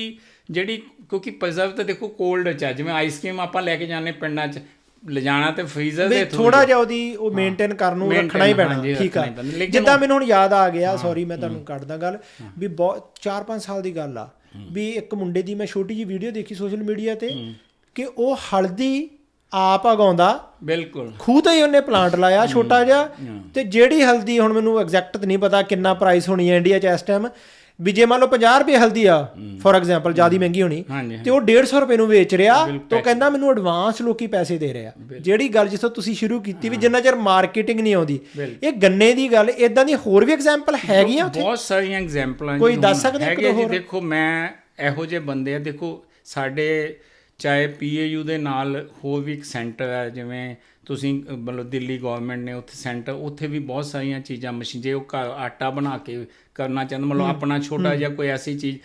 ਜਿਹੜੀ ਕਿਉਂਕਿ ਪ੍ਰੀਜ਼ਰਵ ਤਾਂ ਦੇਖੋ ਕੋਲਡ ਚ ਆ ਜਿਵੇਂ ਆਈਸਕ੍ਰੀਮ ਆਪਾਂ ਲੈ ਕੇ ਜਾਂਦੇ ਪਿੰਡਾਂ ਚ ਲਿਜਾਣਾ ਤੇ ਫ੍ਰੀਜ਼ਰ ਦੇ ਥੋੜਾ ਜਿਹਾ ਉਹਦੀ ਉਹ ਮੇਨਟੇਨ ਕਰਨ ਨੂੰ ਰੱਖਣਾ ਹੀ ਪੈਣਾ ਠੀਕ ਆ। ਜਿੱਦਾਂ ਮੈਨੂੰ ਹੁਣ ਯਾਦ ਆ ਗਿਆ ਸੌਰੀ ਮੈਂ ਤੁਹਾਨੂੰ ਕੱਟਦਾ ਗੱਲ ਵੀ ਬਹੁਤ 4-5 ਸਾਲ ਦੀ ਗੱਲ ਆ ਵੀ ਇੱਕ ਮੁੰਡੇ ਦੀ ਮੈਂ ਛੋਟੀ ਜੀ ਵੀਡੀਓ ਦੇਖੀ ਸੋਸ਼ਲ ਮੀਡੀਆ ਤੇ ਕਿ ਉਹ ਹਲਦੀ ਆਪ ਉਗਾਉਂਦਾ ਬਿਲਕੁਲ। ਤੇ ਹੀ ਉਹਨੇ ਪਲਾਂਟ ਲਾਇਆ ਛੋਟਾ ਜਿਹਾ ਤੇ ਜਿਹੜੀ ਹਲਦੀ ਹੁਣ ਮੈਨੂੰ ਐਗਜ਼ੈਕਟ ਨਹੀਂ ਪਤਾ ਕਿੰਨਾ ਪ੍ਰਾਈਸ ਹੋਣੀ ਹੈ ਇੰਡੀਆ 'ਚ ਇਸ ਟਾਈਮ ਵੀ ਜੇ ਮੰਨ ਲਓ 50 ਰੁਪਏ ਹਲਦੀ ਆ ਫੋਰ ਐਗਜ਼ਾਮਪਲ ਜਿਆਦੀ ਮਹਿੰਗੀ ਹੋਣੀ ਤੇ ਉਹ 150 ਰੁਪਏ ਨੂੰ ਵੇਚ ਰਿਹਾ ਤਾਂ ਕਹਿੰਦਾ ਮੈਨੂੰ ਐਡਵਾਂਸ ਲੋਕੀ ਪੈਸੇ ਦੇ ਰਹੇ ਜਿਹੜੀ ਗੱਲ ਜਿੱਥੋਂ ਤੁਸੀਂ ਸ਼ੁਰੂ ਕੀਤੀ ਵੀ ਜਿੰਨਾ ਚਿਰ ਮਾਰਕੀਟਿੰਗ ਨਹੀਂ ਆਉਂਦੀ ਇਹ ਗੰਨੇ ਦੀ ਗੱਲ ਇਦਾਂ ਦੀ ਹੋਰ ਵੀ ਐਗਜ਼ਾਮਪਲ ਹੈਗੀਆਂ ਉੱਥੇ? ਬਹੁਤ ਸਾਰੀਆਂ ਐਗਜ਼ਾਮਪਲਾਂ ਕੋਈ ਦੱਸ ਸਕਦੇ ਹੋਰ? ਦੇਖੋ ਮੈਂ ਇਹੋ ਜਿਹੇ ਬੰਦੇ ਆ ਦੇਖੋ ਸਾਡੇ ਚਾਹੇ ਪੀਏਯੂ ਦੇ ਨਾਲ ਹੋਰ ਵੀ ਇੱਕ ਸੈਂਟਰ ਹੈ ਜਿਵੇਂ ਤੁਸੀਂ ਮਤਲਬ ਦਿੱਲੀ ਗਵਰਨਮੈਂਟ ਨੇ ਉੱਥੇ ਸੈਂਟਰ ਉੱਥੇ ਵੀ ਬਹੁਤ ਸਾਰੀਆਂ ਚੀਜ਼ਾਂ ਮਸ਼ੀਨ ਜੇ ਉਹ ਆਟਾ ਬਣਾ ਕੇ ਕਰਨਾ ਚਾਹੁੰਦਾ ਮਤਲਬ ਆਪਣਾ ਛੋਟਾ ਜਿਹਾ ਕੋਈ ਐਸੀ ਚੀਜ਼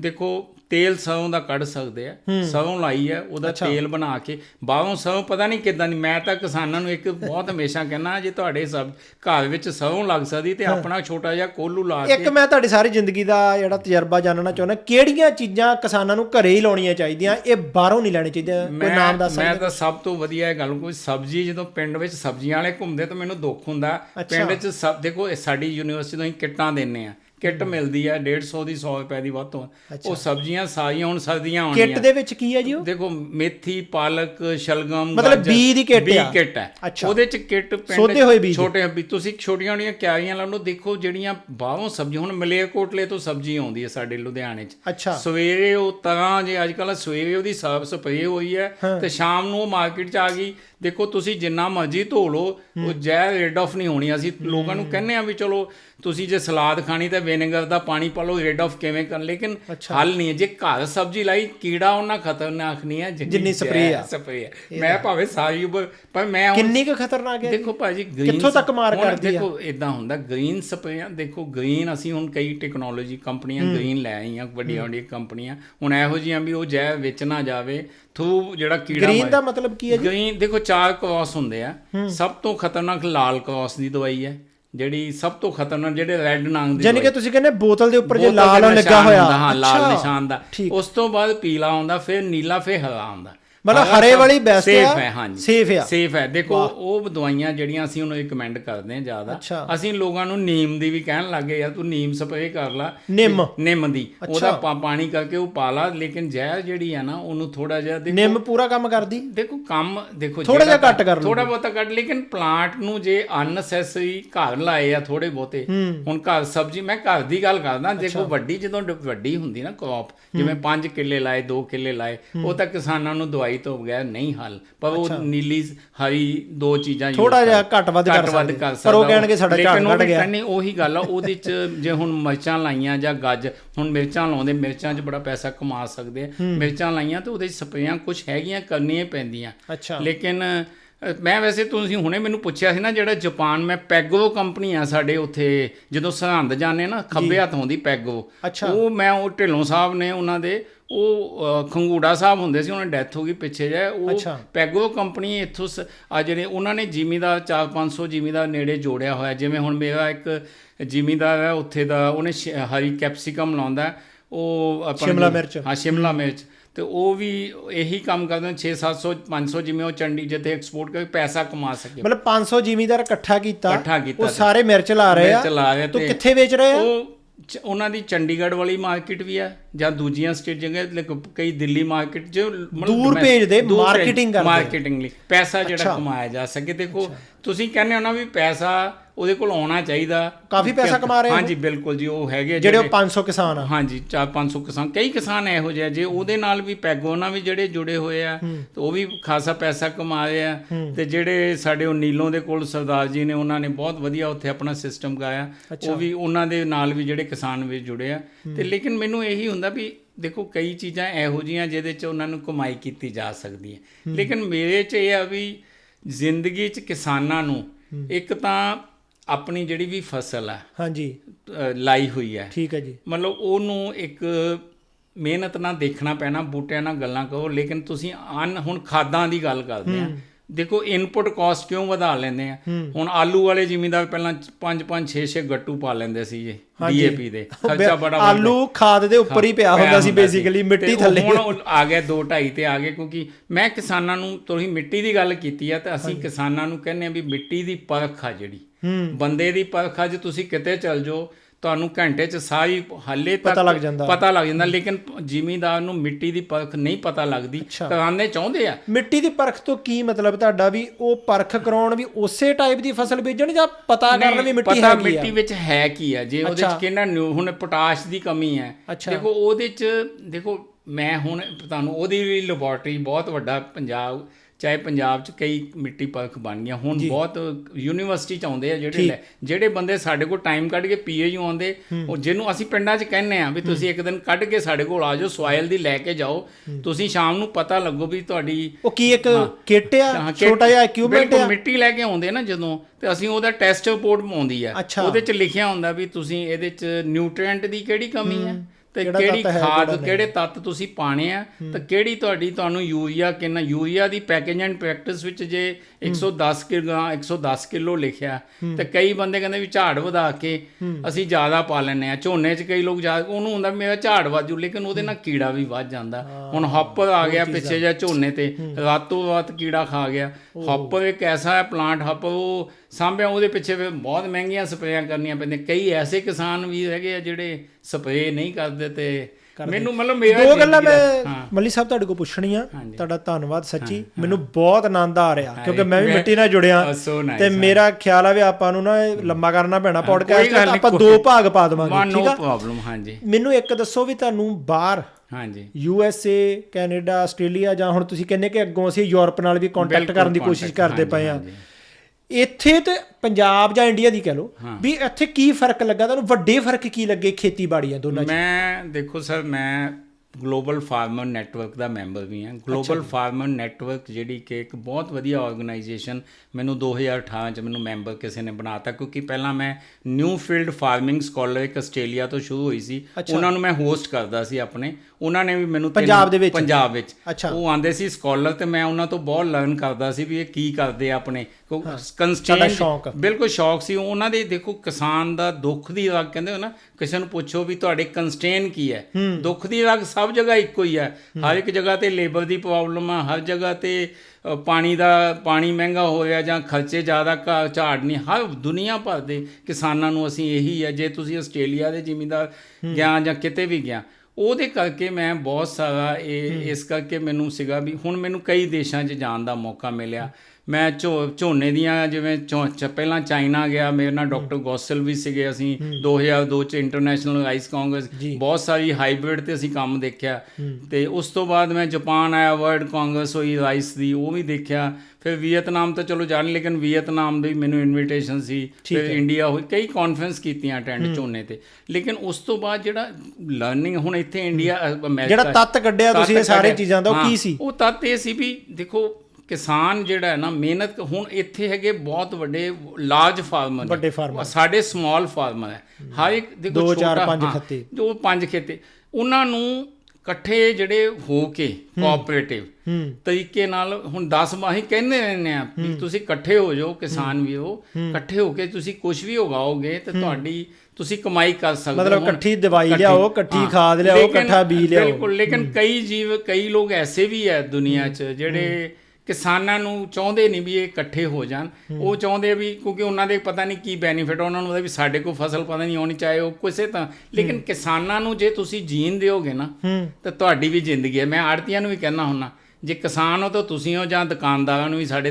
ਦੇਖੋ ਤੇਲ ਸਰੋਂ ਦਾ ਕੱਢ ਸਕਦੇ ਆ। ਸਰੋਂ ਲਾਈ ਹੈ ਉਹਦਾ ਤੇਲ ਬਣਾ ਕੇ। ਬਾਹਰੋਂ ਸਰੋਂ ਪਤਾ ਨਹੀਂ ਕਿਦਾਂ ਦੀ ਮੈਂ ਤਾਂ ਕਿਸਾਨਾਂ ਨੂੰ ਇੱਕ ਬਹੁਤ ਹਮੇਸ਼ਾ ਕਹਿੰਦਾ ਜੇ ਤੁਹਾਡੇ ਸਭ ਘਰ ਵਿੱਚ ਸਰੋਂ ਲੱਗ ਸਕਦੀ ਤੇ ਆਪਣਾ ਛੋਟਾ ਜਿਹਾ ਕੋਲੂ ਲਾ ਕੇ ਇੱਕ ਮੈਂ ਤੁਹਾਡੀ ਸਾਰੀ ਜ਼ਿੰਦਗੀ ਦਾ ਜਿਹੜਾ ਤਜਰਬਾ ਜਾਣਨਾ ਚਾਹੁੰਦਾ ਕਿਹੜੀਆਂ ਚੀਜ਼ਾਂ ਕਿਸਾਨਾਂ ਨੂੰ ਘਰੇ ਹੀ ਲਾਉਣੀਆਂ ਚਾਹੀਦੀਆਂ ਇਹ ਬਾਹਰੋਂ ਨਹੀਂ ਲੈਣੀ ਚਾਹੀਦੀਆਂ ਕੋਈ ਨਾਮ ਦੱਸ ਮੈਂ ਤਾਂ ਸਭ ਤੋਂ ਵਧੀਆ ਇਹ ਗੱਲ ਕੋਈ ਸਬਜ਼ੀ ਜਦੋਂ ਪਿੰਡ ਵਿੱਚ ਸਬਜ਼ੀਆਂ ਵਾਲੇ ਘੁੰਮਦੇ ਤਾਂ ਮੈਨੂੰ ਦੁੱਖ ਹੁੰਦਾ। ਪਿੰਡ 'ਚ ਸਭ ਦੇਖੋ ਸਾਡੀ ਯੂਨੀਵਰਸਿਟੀ ਤੋਂ ਹੀ ਕਿੱਟਾਂ ਦਿੰਨੇ ਆ ਕਿੱਟ ਮਿਲਦੀ ਆ 150 ਦੀ 100 ਰੁਪਏ ਦੀ ਵੱਧ ਤੋਂ ਵੱਧ। ਉਹ ਸਬਜ਼ੀਆਂ ਸਾਰੀਆਂ ਹੁਣ ਸਰਦੀਆਂ ਕਿੱਟ ਆਉਣੀਆਂ ਦੇ ਵਿੱਚ ਕੀ ਹੈ ਜੀ ਉਹ? ਦੇਖੋ ਮੇਥੀ ਪਾਲਕ ਸ਼ਲਗਮ ਮਤਲਬ ਗਾਜਰ, ਬੀਜ ਦੀ ਕਿੱਟ ਬੀਜ ਆ। ਕਿੱਟ ਹੈ। ਅੱਛਾ। ਉਹਦੇ ਚ ਕਿੱਟ ਪਿੰਡ ਸੋਧੇ ਹੋਏ ਬੀਜ। ਛੋਟੇ ਤੁਸੀਂ ਛੋਟੀਆਂ ਛੋਟੀਆਂ ਕਿਆਰੀਆਂ ਲਾ ਲਓ ਦੇਖੋ ਜਿਹੜੀਆਂ ਬਾਹਰੋਂ ਸਬਜ਼ੀ ਹੁਣ ਮਲੇਰਕੋਟਲੇ ਤੋਂ ਸਬਜ਼ੀ ਆਉਂਦੀ ਹੈ ਸਾਡੇ ਲੁਧਿਆਣੇ ਚ। ਅੱਛਾ। ਸਵੇਰੇ ਉਹ ਤਰ੍ਹਾਂ ਜੇ ਅੱਜ ਕੱਲ੍ਹ ਸਵੇਰੇ ਉਹਦੀ ਸਾਫ਼ ਸਪਰੇ ਹੋਈ ਹੈ ਤੇ ਸ਼ਾਮ ਨੂੰ ਉਹ ਮਾਰਕੀਟ ਚ ਆ ਗਈ। ਦੇਖੋ ਤੁਸੀਂ ਜਿੰਨਾ ਮਰਜ਼ੀ ਧੋ ਲਓ ਉਹ ਜ਼ਹਿਰ ਰੈਡ ਆਫ ਨਹੀਂ ਹੋਣੀ। ਅਸੀਂ ਲੋਕਾਂ ਨੂੰ ਕਹਿੰਦੇ ਆ ਵੀ ਚਲੋ ਤੁਸੀਂ ਜੇ ਸਲਾਦ ਖਾਣੀ ਤਾਂ ਵਿਨੇਗਰ ਦਾ ਪਾਣੀ ਪਾ ਲਓ ਰੈਡ ਆਫ ਕਿਵੇਂ ਕਰਨ ਲੇਕਿਨ ਹੱਲ ਨਹੀਂ ਹੈ। ਜੇ ਘਰ ਸਬਜ਼ੀ ਲਾਈ ਕੀੜਾ ਉਹਨਾਂ ਖਤਰਨਾਕ ਨਹੀਂ ਹੈ ਜਿੰਨੀ spray ਆ। ਸਪਰੇ ਆ। ਮੈਂ ਭਾਵੇਂ ਸਾਰੀ ਪਰ ਮੈਂ ਕਿੰਨੀ ਕੁ ਖਤਰਨਾਕ ਹੈ? ਦੇਖੋ ਭਾਜੀ ਗ੍ਰੀਨ ਕਿੱਥੋਂ ਤੱਕ ਮਾਰ ਕਰਦੀ ਆ? ਦੇਖੋ ਇਦਾਂ ਹੁੰਦਾ ਗ੍ਰੀਨ ਸਪਰੇਆਂ ਦੇਖੋ ਗ੍ਰੀਨ ਅਸੀਂ ਹੁਣ ਕਈ ਟੈਕਨੋਲੋਜੀ ਕੰਪਨੀਆਂ ਗ੍ਰੀਨ ਲੈ ਆਈਆਂ ਵੱਡੀਆਂ ਵੱਡੀਆਂ ਕੰਪਨੀਆਂ ਹੁਣ ਇਹੋ ਜਿਹੀਆਂ ਵੀ ਉਹ ਜੈ ਵਿੱਚ ਨਾ ਜਾਵੇ ਥਰੂ ਜਿਹੜਾ ਕੀੜਾ ਗ੍ਰੀਨ ਦਾ ਮਤਲਬ ਕੀ ਹੈ ਜੀ? ਗ੍ਰੀਨ ਦੇਖੋ ਚਾਰ ਕ੍ਰਾਸ ਹੁੰਦੇ ਆ। ਸਭ ਤੋਂ ਖਤਰਨਾਕ ਲਾਲ ਕ੍ਰਾਸ ਦੀ ਦਵਾਈ ਹੈ। ਜਿਹੜੀ ਸਭ ਤੋਂ ਖਤਰਨਾਕ ਜਿਹੜੇ ਰੈੱਡ ਨਾਂਗ ਦੀ ਯਾਨੀ ਕਿ ਤੁਸੀਂ ਕਹਿੰਦੇ ਬੋਤਲ ਦੇ ਉੱਪਰ ਜੇ ਲਾਲ ਲੱਗਾ ਹੋਇਆ। ਹਾਂ ਲਾਲ ਨਿਸ਼ਾਨ ਦਾ। ਉਸ ਤੋਂ ਬਾਅਦ ਪੀਲਾ ਆਉਂਦਾ ਫਿਰ ਨੀਲਾ ਫਿਰ ਹਰਾ ਆਉਂਦਾ। ਮਤਲਬ ਹਰੇ ਵਾਲੀ ਸੇਫ ਆ, ਹੈ ਹਾਂਜੀ। safe ਆ। ਸੇਫ ਹੈ। ਦੇਖੋ ਉਹ ਦਵਾਈਆਂ ਜਿਹੜੀਆਂ ਅਸੀਂ ਉਹਨੂੰ ਰਿਕਮੈਂਡ ਕਰਦੇ ਹਾਂ ਜ਼ਿਆਦਾ। ਅਸੀਂ ਲੋਕਾਂ ਨੂੰ ਨੀਮ ਦੀ ਵੀ ਕਹਿਣ ਲੱਗੇ ਯਾਰ ਤੂੰ ਨੀਮ ਸਪਰੇਅ ਕਰ ਲੈ। ਨਿੰਮ। ਨਿੰਮ ਦੀ। ਉਹਦਾ ਪਾਣੀ ਕਰਕੇ ਉਹ ਪਾ ਲਾ ਲੇਕਿਨ ਜ਼ਹਿਰ ਜਿਹੜੀ ਆ ਨਾ ਉਹਨੂੰ ਥੋੜਾ ਜਿਹਾ ਦੇਖੋ ਨਿੰਮ ਪੂਰਾ ਕੰਮ ਕਰਦੀ? ਦੇਖੋ ਕੰਮ ਦੇਖੋ ਥੋੜ੍ਹਾ ਜਿਹਾ ਘੱਟ ਕਰ ਲਓ। ਥੋੜਾ ਬਹੁਤਾ ਕੱਟ ਲੇਕਿਨ ਪਲਾਂਟ ਨੂੰ ਜੇ ਅਨਸੈਸਰੀ ਘਰ ਲਾਏ ਆ ਥੋੜੇ ਬਹੁਤੇ ਹੁਣ ਘਰ ਸਬਜ਼ੀ ਮੈਂ ਘਰ ਦੀ ਗੱਲ ਕਰਦਾ ਦੇਖੋ ਵੱਡੀ ਜਦੋਂ ਵੱਡੀ ਹੁੰਦੀ ਨਾ ਕ੍ਰੌਪ ਜਿਵੇਂ 5 ਕਿੱਲੇ ਲਾਏ 2 ਕਿੱਲੇ ਲਾਏ ਉਹ ਤਾਂ ਕਿਸਾਨਾਂ ਨੂੰ ਦਵਾਈ ਤੋਂ ਬਗੈਰ ਨਹੀਂ ਹੱਲ। ਪਰ ਉਹ ਨੀਲੀ ਹਰੀ ਦੋ ਚੀਜ਼ਾਂ ਥੋੜ੍ਹਾ ਜਿਹਾ ਘੱਟ ਵੱਧ ਕਰ ਸਕਦੇ। ਪਰ ਉਹ ਕਹਿਣਗੇ ਸਾਡਾ ਝਾੜ ਘੱਟ ਗਿਆ। ਕਹਿੰਦੇ ਉਹੀ ਗੱਲ ਆ ਉਹਦੇ ਚ ਜੇ ਹੁਣ ਮਿਰਚਾਂ ਲਾਈਆਂ ਜਾਂ ਗੱਜ ਹੁਣ ਮਿਰਚਾਂ ਲਾਉਂਦੇ ਮਿਰਚਾਂ 'ਚ ਬੜਾ ਪੈਸਾ ਕਮਾ ਸਕਦੇ ਆ। ਮਿਰਚਾਂ ਲਾਈਆਂ ਤੇ ਉਹਦੇ ਸਪਰੇਆਂ ਕੁਝ ਹੈਗੀਆਂ ਕਰਨੀਆਂ ਪੈਂਦੀਆਂ। ਲੇਕਿਨ ਮੈਂ ਵੈਸੇ ਤੁਸੀਂ ਹੁਣੇ ਮੈਨੂੰ ਪੁੱਛਿਆ ਸੀ ਨਾ ਜਿਹੜਾ ਜਾਪਾਨ ਮੈਂ ਪੈਗੋ ਕੰਪਨੀ ਆ ਸਾਡੇ ਉੱਥੇ ਜਦੋਂ ਸਰਹੰਦ ਜਾਂਦੇ ਨਾ ਖੱਬੇ ਹੱਥ ਹੁੰਦੀ ਪੈਗੋ। ਉਹ ਮੈਂ ਉਹ ਢਿੱਲੋਂ ਸਾਹਿਬ ਨੇ ਉਹਨਾਂ ਦੇ ਉਹ ਖੰਗੂੜਾ ਸਾਹਿਬ ਹੁੰਦੇ ਸੀ ਉਹਨਾਂ ਦੀ ਡੈਥ ਹੋ ਗਈ ਪਿੱਛੇ ਜੇ ਉਹ। ਪੈਗੋ ਕੰਪਨੀ ਇੱਥੋਂ ਆ ਜਿਹੜੇ ਉਹਨਾਂ ਨੇ ਜ਼ਿਮੀਦਾਰ 4-500 ਜ਼ਿਮੀਦਾਰ ਨੇੜੇ ਜੋੜਿਆ ਹੋਇਆ ਜਿਵੇਂ ਹੁਣ ਮੇਰਾ ਇੱਕ ਜ਼ਿਮੀਦਾਰ ਹੈ ਉੱਥੇ ਦਾ ਉਹਨੇ ਹਰੀ ਕੈਪਸਿਕਮ ਲਾਉਂਦਾ ਉਹ ਆਪਣਾ ਸ਼ਿਮਲਾ ਮਿਰਚ। ਹਾਂ ਸ਼ਿਮਲਾ ਮਿਰਚ ਤੇ ਉਹ ਵੀ ਇਹੀ ਕੰਮ ਕਰਦੇ ਨੇ 6-700 500 ਜਿਵੇਂ ਉਹ ਚੰਡੀ ਜਿੱਥੇ ਐਕਸਪੋਰਟ ਕਰਕੇ ਪੈਸਾ ਕਮਾ ਸਕੇ। ਮਤਲਬ 500 ਜ਼ਿਮੀਦਾਰ ਇਕੱਠਾ ਕੀਤਾ ਉਹ ਸਾਰੇ ਮਿਰਚ ਲਾ ਰਹੇ ਆ। ਮਿਰਚ ਲਾ ਰਹੇ ਤੋ ਕਿੱਥੇ ਵੇਚ ਰਹੇ ਆ? ਉਹ ਉਹਨਾਂ ਦੀ ਚੰਡੀਗੜ੍ਹ ਵਾਲੀ ਮਾਰਕੀਟ ਵੀ ਆ ਜਾਂ ਦੂਜੀਆਂ ਸਟੇਟ ਜਗ੍ਹਾ ਕਈ ਦਿੱਲੀ ਮਾਰਕੀਟ ਜੋ ਦੂਰ ਭੇਜਦੇ, marketing ਕਰਦੇ। ਮਾਰਕੀਟਿੰਗ ਲਈ। ਪੈਸਾ ਜਿਹੜਾ। ਕਮਾਇਆ ਜਾ ਸਕੇ। ਦੇਖੋ ਤੁਸੀਂ ਕਹਿੰਦੇ ਹੋ ਨਾ ਵੀ ਪੈਸਾ ਉਹਦੇ ਕੋਲ ਆਉਣਾ ਚਾਹੀਦਾ। ਕਾਫੀ ਪੈਸਾ ਕਮਾ ਰਹੇ ਹਾਂਜੀ ਬਿਲਕੁਲ ਜੀ ਉਹ ਹੈਗੇ ਆ ਜਿਹੜੇ ਉਹ 500 ਕਿਸਾਨ ਆ। ਹਾਂਜੀ 4-500 ਕਿਸਾਨ ਕਈ ਕਿਸਾਨ ਇਹੋ ਜਿਹੇ ਜੇ ਉਹਦੇ ਨਾਲ ਵੀ ਪੈਗੋ ਨਾਲ ਵੀ ਜਿਹੜੇ ਜੁੜੇ ਹੋਏ ਆ ਤੇ ਉਹ ਵੀ ਖਾਸਾ ਪੈਸਾ ਕਮਾ ਰਹੇ ਆ। ਤੇ ਜਿਹੜੇ ਸਾਡੇ ਉਹ ਨੀਲੋਂ ਦੇ ਕੋਲ ਸਰਦਾਰ ਜੀ ਨੇ ਉਹਨਾਂ ਨੇ ਬਹੁਤ ਵਧੀਆ ਉੱਥੇ ਆਪਣਾ ਸਿਸਟਮ ਗਾਇਆ। ਉਹ ਵੀ ਉਹਨਾਂ ਦੇ ਨਾਲ ਵੀ ਜਿਹੜੇ ਕਿਸਾਨ ਵੀ ਜੁੜੇ ਆ। ਤੇ ਲੇਕਿਨ ਮੈਨੂੰ ਇਹੀ ਹੁੰਦਾ ਵੀ ਦੇਖੋ ਕਈ ਚੀਜ਼ਾਂ ਇਹੋ ਜੀਆਂ ਜਿਹਦੇ 'ਚ ਉਹਨਾਂ ਨੂੰ ਕਮਾਈ ਕੀਤੀ ਜਾ ਸਕਦੀ ਹੈ। ਲੇਕਿਨ ਮੇਰੇ 'ਚ ਇਹ ਆ ਵੀ ਜ਼ਿੰਦਗੀ 'ਚ ਕਿਸਾਨਾਂ ਨੂੰ ਇੱਕ ਤਾਂ ਆਪਣੀ ਜਿਹੜੀ ਵੀ ਫਸਲ ਹੈ ਹਾਂਜੀ। ਲਾਈ ਹੋਈ ਹੈ। ਠੀਕ ਹੈ ਜੀ। ਮਤਲਬ ਉਹਨੂੰ ਇੱਕ ਮਿਹਨਤ ਨਾਲ ਦੇਖਣਾ ਪੈਣਾ ਬੂਟਿਆਂ ਨਾਲ ਗੱਲਾਂ ਕਰੋ ਲੇਕਿਨ ਤੁਸੀਂ ਅਨ ਹੁਣ ਖਾਦਾਂ ਦੀ ਗੱਲ ਕਰਦੇ ਆ। ਦੇਖੋ ਇਨਪੁਟ ਕਾਸਟ ਕਿਉਂ ਵਧਾ ਲੈਂਦੇ ਆ? ਹੁਣ ਆਲੂ ਵਾਲੇ ਜ਼ਿਮੀਂਦਾਰ ਪਹਿਲਾਂ 5 5 6 6 ਗੱਟੂ ਪਾ ਲੈਂਦੇ ਸੀ ਜੀ ਡੀਏਪੀ ਦੇ। ਖਰਚਾ ਬੜਾ ਆਲੂ ਖਾਦ ਦੇ ਉੱਪਰ ਹੀ ਪਿਆ ਹੁੰਦਾ ਸੀ ਬੇਸਿਕਲੀ ਮਿੱਟੀ ਥੱਲੇ। ਹੁਣ ਆ ਗਿਆ 2 2.5 ਤੇ ਆ ਗਏ ਕਿਉਂਕਿ ਮੈਂ ਕਿਸਾਨਾਂ ਨੂੰ ਤੁਸੀਂ ਮਿੱਟੀ ਦੀ ਗੱਲ ਕੀਤੀ ਆ ਤਾਂ ਅਸੀਂ ਕਿਸਾਨਾਂ ਨੂੰ ਕਹਿੰਦੇ ਆ ਵੀ ਮਿੱਟੀ ਦੀ ਪਰਖ ਆ ਜਿਹੜੀ। ਬੰਦੇ ਦੀ ਪਰਖ ਆ ਜੇ ਤੁਸੀਂ ਕਿਤੇ ਚਲ ਜਾਓ ਤੁਹਾਨੂੰ ਘੰਟੇ ਚ ਸਾਰੀ ਹਾਲੇ ਤੱਕ ਪਤਾ ਲੱਗ ਜਾਂਦਾ। ਪਤਾ ਲੱਗ ਜਾਂਦਾ ਲੇਕਿਨ ਜ਼ਿਮੀਂਦਾਰ ਨੂੰ ਮਿੱਟੀ ਦੀ ਪਰਖ ਨਹੀਂ ਪਤਾ ਲੱਗਦੀ। ਕਰਾਉਣੇ ਚਾਹੁੰਦੇ ਆ। ਮਿੱਟੀ ਦੀ ਪਰਖ ਤੋਂ ਕੀ ਮਤਲਬ ਤੁਹਾਡਾ ਵੀ ਉਹ ਪਰਖ ਕਰਾਉਣ ਵੀ ਉਸੇ ਟਾਈਪ ਦੀ ਫਸਲ ਬੀਜਣ ਜਾਂ ਪਤਾ ਕਰਨ ਵੀ ਮਿੱਟੀ ਪਤਾ ਹੈਗੀ ਆ? ਮਿੱਟੀ ਵਿੱਚ ਹੈ ਕੀ ਆ? ਜੇ ਉਹਦੇ ਚ ਕਿੰਨਾ ਨਿਊ- ਹੁਣ ਪੋਟਾਸ਼ ਦੀ ਕਮੀ ਹੈ। ਦੇਖੋ ਉਹਦੇ ਚ ਦੇਖੋ ਮੈਂ ਹੁਣ ਤੁਹਾਨੂੰ ਉਹਦੀ ਵੀ ਲੈਬੋਰਟਰੀ ਬਹੁਤ ਵੱਡਾ ਪੰਜਾਬ ਚਾਹੇ ਪੰਜਾਬ ਚ ਕਈ ਮਿੱਟੀ ਪਰਖ ਬਣ ਗਈਆਂ ਹੁਣ ਬਹੁਤ ਯੂਨੀਵਰਸਿਟੀ ਚ ਆਉਂਦੇ ਆ ਜਿਹੜੇ ਜਿਹੜੇ ਬੰਦੇ ਸਾਡੇ ਕੋਲ ਟਾਈਮ ਕੱਢ ਕੇ ਪੀਏਯੂ ਆਉਂਦੇ ਉਹ ਜਿਹਨੂੰ ਅਸੀਂ ਪਿੰਡਾਂ ਚ ਕਹਿੰਨੇ ਆ ਵੀ ਤੁਸੀਂ ਇੱਕ ਦਿਨ ਕੱਢ ਕੇ ਸਾਡੇ ਕੋਲ ਆ ਜਾਓ ਸੋਇਲ ਦੀ ਲੈ ਕੇ ਜਾਓ ਤੁਸੀਂ ਸ਼ਾਮ ਨੂੰ ਪਤਾ ਲੱਗੋ ਵੀ ਤੁਹਾਡੀ ਉਹ ਕੀ ਇੱਕ ਕਿੱਟ ਆ ਛੋਟਾ ਜਿਹਾ ਇਕਵਿਪਮੈਂਟ ਆ। ਮਿੱਟੀ ਲੈ ਕੇ ਆਉਂਦੇ ਨਾ ਜਦੋਂ ਤੇ ਅਸੀਂ ਉਹਦਾ ਟੈਸਟ ਰਿਪੋਰਟ ਆਉਂਦੀ ਆ। ਉਹਦੇ ਚ ਲਿਖਿਆ ਹੁੰਦਾ ਵੀ ਤੁਸੀਂ ਇਹਦੇ ਚ ਨਿਊਟ੍ਰੀਐਂਟ ਦੀ ਕਿਹੜੀ ਕਮੀ ਹੈ। ਤੇ ਕਿਹੜਾ ਖਾਦ ਕਿਹੜਾ ਤੱਤ ਤੁਸੀਂ ਪਾਣੇ ਆ? ਤੇ ਕਿਹੜੀ ਤੁਹਾਡੀ ਤੁਹਾਨੂੰ ਯੂਰੀਆ ਕਿੰਨਾ ਯੂਰੀਆ ਦੀ ਪੈਕੇਜ ਐਂਡ ਪ੍ਰੈਕਟਿਸ ਵਿੱਚ ਜੇ 110 ਕਿਲੋ 110 ਕਿਲੋ ਲਿਖਿਆ ਤੇ ਕਈ ਬੰਦੇ ਕਹਿੰਦੇ ਵੀ ਝਾੜ ਵਧਾ ਕੇ ਅਸੀਂ ਜ਼ਿਆਦਾ ਪਾ ਲੈਂਦੇ ਆ। ਝੋਨੇ 'ਚ ਕਈ ਲੋਕ ਜ਼ਿਆਦਾ ਉਹਨੂੰ ਹੁੰਦਾ ਮੇਰਾ ਝਾੜ ਵਾਜੂ ਲੇਕਿਨ ਉਹਦੇ ਨਾਲ ਕੀੜਾ ਵੀ ਵੱਧ ਜਾਂਦਾ। ਹੁਣ ਹੱਪਰ ਆ ਗਿਆ ਪਿੱਛੇ ਜਾਂ ਝੋਨੇ ਤੇ ਰਾਤੋਂ ਰਾਤ ਕੀੜਾ ਖਾ ਗਿਆ। ਹੱਪਰ ਇੱਕ ਐਸਾ ਹੈ ਪਲਾਂਟ ਹੱਪਰ ਉਹ ਸਾਂਭਿਆ ਉਹਦੇ ਪਿੱਛੇ ਫਿਰ ਬਹੁਤ ਮਹਿੰਗੀਆਂ ਸਪਰੇਆਂ ਕਰਨੀਆਂ ਪੈਂਦੀਆਂ। ਕਈ ਐਸੇ ਕਿਸਾਨ ਵੀ ਹੈਗੇ ਆ ਜਿਹੜੇ ਸਪਰੇਅ ਨਹੀਂ ਕਰਦੇ ਤੇ ਮੈਨੂੰ ਮਤਲਬ ਮੇਰਾ ਦੋ ਗੱਲਾਂ ਮੈਂ। ਮੱਲੀ ਸਾਹਿਬ ਤੁਹਾਡੇ ਕੋਲ ਪੁੱਛਣੀਆਂ। ਤੁਹਾਡਾ ਧੰਨਵਾਦ ਸੱਚੀ। ਮੈਨੂੰ ਬਹੁਤ ਆਨੰਦ ਆ ਰਿਹਾ ਕਿਉਂਕਿ ਮੈਂ ਵੀ ਮਿੱਟੀ ਨਾਲ ਜੁੜਿਆ। ਤੇ ਮੇਰਾ ਖਿਆਲ ਆ ਵੀ ਆਪਾਂ ਨੂੰ ਨਾ ਲੰਮਾ ਕਰਨਾ ਪੈਣਾ ਪੋਡਕਾਸਟ ਆਪਾਂ ਦੋ ਭਾਗ ਪਾ ਦੇਵਾਂਗੇ ਠੀਕ ਆ? ਪ੍ਰੋਬਲਮ ਹਾਂਜੀ। ਮੈਨੂੰ ਇੱਕ ਦੱਸੋ ਵੀ ਤੁਹਾਨੂੰ ਬਾਹਰ ਹਾਂਜੀ। U S A Canada Australia ਜਾਂ ਹੁਣ ਤੁਸੀਂ ਕਹਿੰਦੇ ਕਿ ਅੱਗੋਂ ਅਸੀਂ ਯੂਰਪ ਨਾਲ ਵੀ ਕੰਟੈਕਟ ਕਰਨ ਦੀ ਕੋਸ਼ਿਸ਼ ਕਰਦੇ ਪਏ ਆ। ਇੱਥੇ ਤੇ ਪੰਜਾਬ ਜਾਂ ਇੰਡੀਆ ਦੀ ਕਹਿ ਹਾਂ। ਵੀ ਇੱਥੇ ਕੀ ਫ਼ਰਕ ਲੱਗਾ? ਤੁਹਾਨੂੰ ਵੱਡੇ ਫ਼ਰਕ ਕੀ ਲੱਗੇ ਖੇਤੀਬਾੜੀਆਂ ਦੋਨਾਂ 'ਚ? ਮੈਂ ਦੇਖੋ ਸਰ ਮੈਂ ਗਲੋਬਲ ਫਾਰਮਰ ਨੈਟਵਰਕ ਦਾ ਮੈਂਬਰ ਵੀ ਹਾਂ। ਗਲੋਬਲ ਫਾਰਮਰ ਨੈਟਵਰਕ ਜਿਹੜੀ ਕਿ ਇੱਕ ਬਹੁਤ ਵਧੀਆ ਆਰਗੇਨਾਈਜੇਸ਼ਨ ਮੈਨੂੰ 2018 ਚ ਮੈਨੂੰ ਮੈਂਬਰ ਕਿਸੇ ਨੇ ਬਣਾਤਾ ਕਿਉਂਕਿ ਪਹਿਲਾਂ ਮੈਂ ਨਿਊ ਫੀਲਡ ਫਾਰਮਿੰਗ ਸਕਾਲਰ ਇੱਕ ਆਸਟ੍ਰੇਲੀਆ ਤੋਂ ਸ਼ੁਰੂ ਹੋਈ ਸੀ। ਉਹਨਾਂ ਨੂੰ ਮੈਂ ਹੋਸਟ ਕਰਦਾ ਸੀ ਆਪਣੇ। ਉਹਨਾਂ ਨੇ ਵੀ ਮੈਨੂੰ ਪੰਜਾਬ ਦੇ ਵਿੱਚ? ਪੰਜਾਬ ਵਿੱਚ। ਉਹ ਆਂਦੇ ਸੀ ਸਕਾਲਰ ਤੇ ਮੈਂ ਉਹਨਾਂ ਤੋਂ ਬਹੁਤ ਲਰਨ ਕਰਦਾ ਸੀ ਵੀ ਇਹ ਕੀ ਕਰਦੇ ਆ ਆਪਣੇ। ਕੰਸਟੇਂਟ। ਬਿਲਕੁਲ ਸ਼ੌਕ ਸੀ। ਉਹਨਾਂ ਦੇ ਦੇਖੋ ਕਿਸਾਨ ਦਾ ਦੁੱਖ ਦੀ ਰਗ ਕਹਿੰਦੇ ਹੋ ਨਾ ਕਿਸੇ ਨੂੰ ਪੁੱਛੋ ਵੀ ਤੁਹਾਡੇ ਕੰਸਟੇਨ ਕੀ ਹੈ? ਦੁੱਖ ਦੀ ਰਗ ਸਭ ਜਗ੍ਹਾ ਇੱਕੋ ਹੀ ਹੈ। ਹਰ ਇੱਕ ਜਗ੍ਹਾ ਤੇ ਲੇਬਰ ਦੀ ਪ੍ਰੋਬਲਮ ਆ ਹਰ ਜਗ੍ਹਾ ਤੇ ਪਾਣੀ ਦਾ ਪਾਣੀ ਮਹਿੰਗਾ ਹੋਇਆ ਜਾਂ ਖਰਚੇ ਜ਼ਿਆਦਾ ਝਾੜ ਨਹੀਂ ਹਰ ਦੁਨੀਆ ਭਰ ਦੇ ਕਿਸਾਨਾਂ ਨੂੰ ਅਸੀਂ ਇਹੀ ਹੈ। ਜੇ ਤੁਸੀਂ ਆਸਟ੍ਰੇਲੀਆ ਦੇ ਜ਼ਿਮੀਂਦਾਰ ਗਿਆ ਜਾਂ ਕਿਤੇ ਵੀ ਗਿਆ ਉਹਦੇ ਕਰਕੇ ਮੈਂ ਬਹੁਤ ਸਾਰਾ ਇਹ ਇਸ ਕਰਕੇ ਮੈਨੂੰ ਸੀਗਾ ਵੀ ਹੁਣ ਮੈਨੂੰ ਕਈ ਦੇਸ਼ਾਂ 'ਚ ਜਾਣ ਦਾ ਮੌਕਾ ਮਿਲਿਆ। ਮੈਂ ਝੋ ਝੋਨੇ ਦੀਆਂ ਜਿਵੇਂ ਪਹਿਲਾਂ ਚਾਈਨਾ ਗਿਆ ਮੇਰੇ ਨਾਲ ਡਾਕਟਰ ਗੋਸਲ ਵੀ ਸੀਗੇ ਅਸੀਂ 2002 ਚ ਇੰਟਰਨੈਸ਼ਨਲ ਰਾਈਸ ਕਾਂਗਰਸ। ਬਹੁਤ ਸਾਰੀ ਹਾਈਬ੍ਰਿਡ ਤੇ ਅਸੀਂ ਕੰਮ ਦੇਖਿਆ। ਤੇ ਉਸ ਤੋਂ ਬਾਅਦ ਮੈਂ ਜਾਪਾਨ ਆਇਆ ਵਰਲਡ ਕਾਂਗਰਸ ਹੋਈ ਰਾਈਸ ਦੀ ਉਹ ਵੀ ਦੇਖਿਆ। ਫਿਰ ਵੀਅਤਨਾਮ ਤਾਂ ਚਲੋ ਜਾਣ ਲੇਕਿਨ ਵੀਅਤਨਾਮ ਦੀ ਮੈਨੂੰ ਇਨਵੀਟੇਸ਼ਨ ਸੀ। ਫਿਰ ਇੰਡੀਆ ਹੋਈ ਕਈ ਕਾਨਫਰੰਸ ਕੀਤੀਆਂ ਅਟੈਂਡ ਝੋਨੇ ਤੇ। ਲੇਕਿਨ ਉਸ ਤੋਂ ਬਾਅਦ ਜਿਹੜਾ ਲਰਨਿੰਗ ਹੁਣ ਇੱਥੇ ਇੰਡੀਆ ਅਮਰੀਕਾ ਜਿਹੜਾ ਤੱਤ ਕੱਢਿਆ ਤੁਸੀਂ ਇਹ ਸਾਰੇ। ਚੀਜ਼ਾਂ ਦਾ ਉਹ ਕੀ ਸੀ? ਉਹ ਤੱਤ ਇਹ ਸੀ ਵੀ ਦੇਖੋ ਕਿਸਾਨ ਜਿਹੜਾ ਹੈ ਨਾ ਮਿਹਨਤ ਹੁਣ ਇੱਥੇ ਹੈਗੇ ਬਹੁਤ ਵੱਡੇ ਲਾਰਜ ਫਾਰਮਰ। ਵੱਡੇ farmer। ਸਾਡੇ ਸਮਾਲ ਫਾਰਮਰ ਹੈ। ਹਰ ਇੱਕ ਦੇਖੋ ਦੋ, ਚਾਰ, ਛੋਟਾ- ਪੰਜ ਹਾਂ, ਖੱਤੇ। ਜੋ ਪੰਜ ਖੇਤੇ। ਉਹਨਾਂ ਨੂੰ ਇਕੱਠੇ ਜਿਹੜੇ ਹੋ ਕੇ ਕੋਆਪਰੇਟਿਵ ਹੂੰ। ਤਰੀਕੇ ਨਾਲ ਹੁਣ 10 ਮਾਹੀ ਕਹਿੰਦੇ ਰਹਿੰਦੇ ਆ ਵੀ ਤੁਸੀਂ ਇਕੱਠੇ ਹੋ ਜਾਓ ਕਿਸਾਨ ਵੀ ਹੋ ਇਕੱਠੇ ਹੋ ਕੇ ਤੁਸੀਂ ਕੁਝ ਵੀ ਉਗਾਓਗੇ ਤੇ ਤੁਹਾਡੀ ਤੁਸੀਂ ਕਮਾਈ ਕਰ ਸਕਦੇ ਮਤਲਬ ਹੁਣ ਇਕੱਠੀ ਦਵਾਈ ਲਿਆਓ, ਇਕੱਠੀ ਹਾਂ, ਖਾਦ ਲਿਆਓ, ਇਕੱਠਾ ਬੀਜ ਲਿਆਓ। ਬਿਲਕੁਲ ਲੇਕਿਨ ਕਈ ਜੀਵ ਕਈ ਲੋਕ ਐਸੇ ਵੀ ਹੈ ਦੁਨੀਆ 'ਚ ਜਿਹੜੇ ਕਿਸਾਨਾਂ ਨੂੰ ਚਾਹੁੰਦੇ ਨਹੀਂ ਵੀ ਇਹ ਇਕੱਠੇ ਹੋ ਜਾਣ। ਉਹ ਚਾਹੁੰਦੇ ਵੀ ਕਿਉਂਕਿ ਉਹਨਾਂ ਦੇ ਪਤਾ ਨਹੀਂ ਕੀ ਬੈਨੀਫਿਟ ਉਹਨਾਂ ਨੂੰ ਉਹਦਾ ਵੀ ਸਾਡੇ ਕੋਲ ਫਸਲ ਪਤਾ ਨਹੀਂ ਆਉਣੀ ਚਾਹੇ ਉਹ ਕਿਸੇ ਤਾਂ। ਲੇਕਿਨ ਕਿਸਾਨਾਂ ਨੂੰ ਜੇ ਤੁਸੀਂ ਜੀਣ ਦਿਓਗੇ ਨਾ ਤਾਂ ਤੁਹਾਡੀ ਵੀ ਜ਼ਿੰਦਗੀ ਹੈ। ਮੈਂ ਆੜਤੀਆਂ ਨੂੰ ਵੀ ਕਹਿਣਾ ਹੁੰਨਾ ਜੇ ਕਿਸਾਨ ਹੋ ਤਾਂ ਤੁਸੀਂ ਹੋ ਜਾਂ ਦੁਕਾਨਦਾਰਾਂ ਨੂੰ ਵੀ ਸਾਡੇ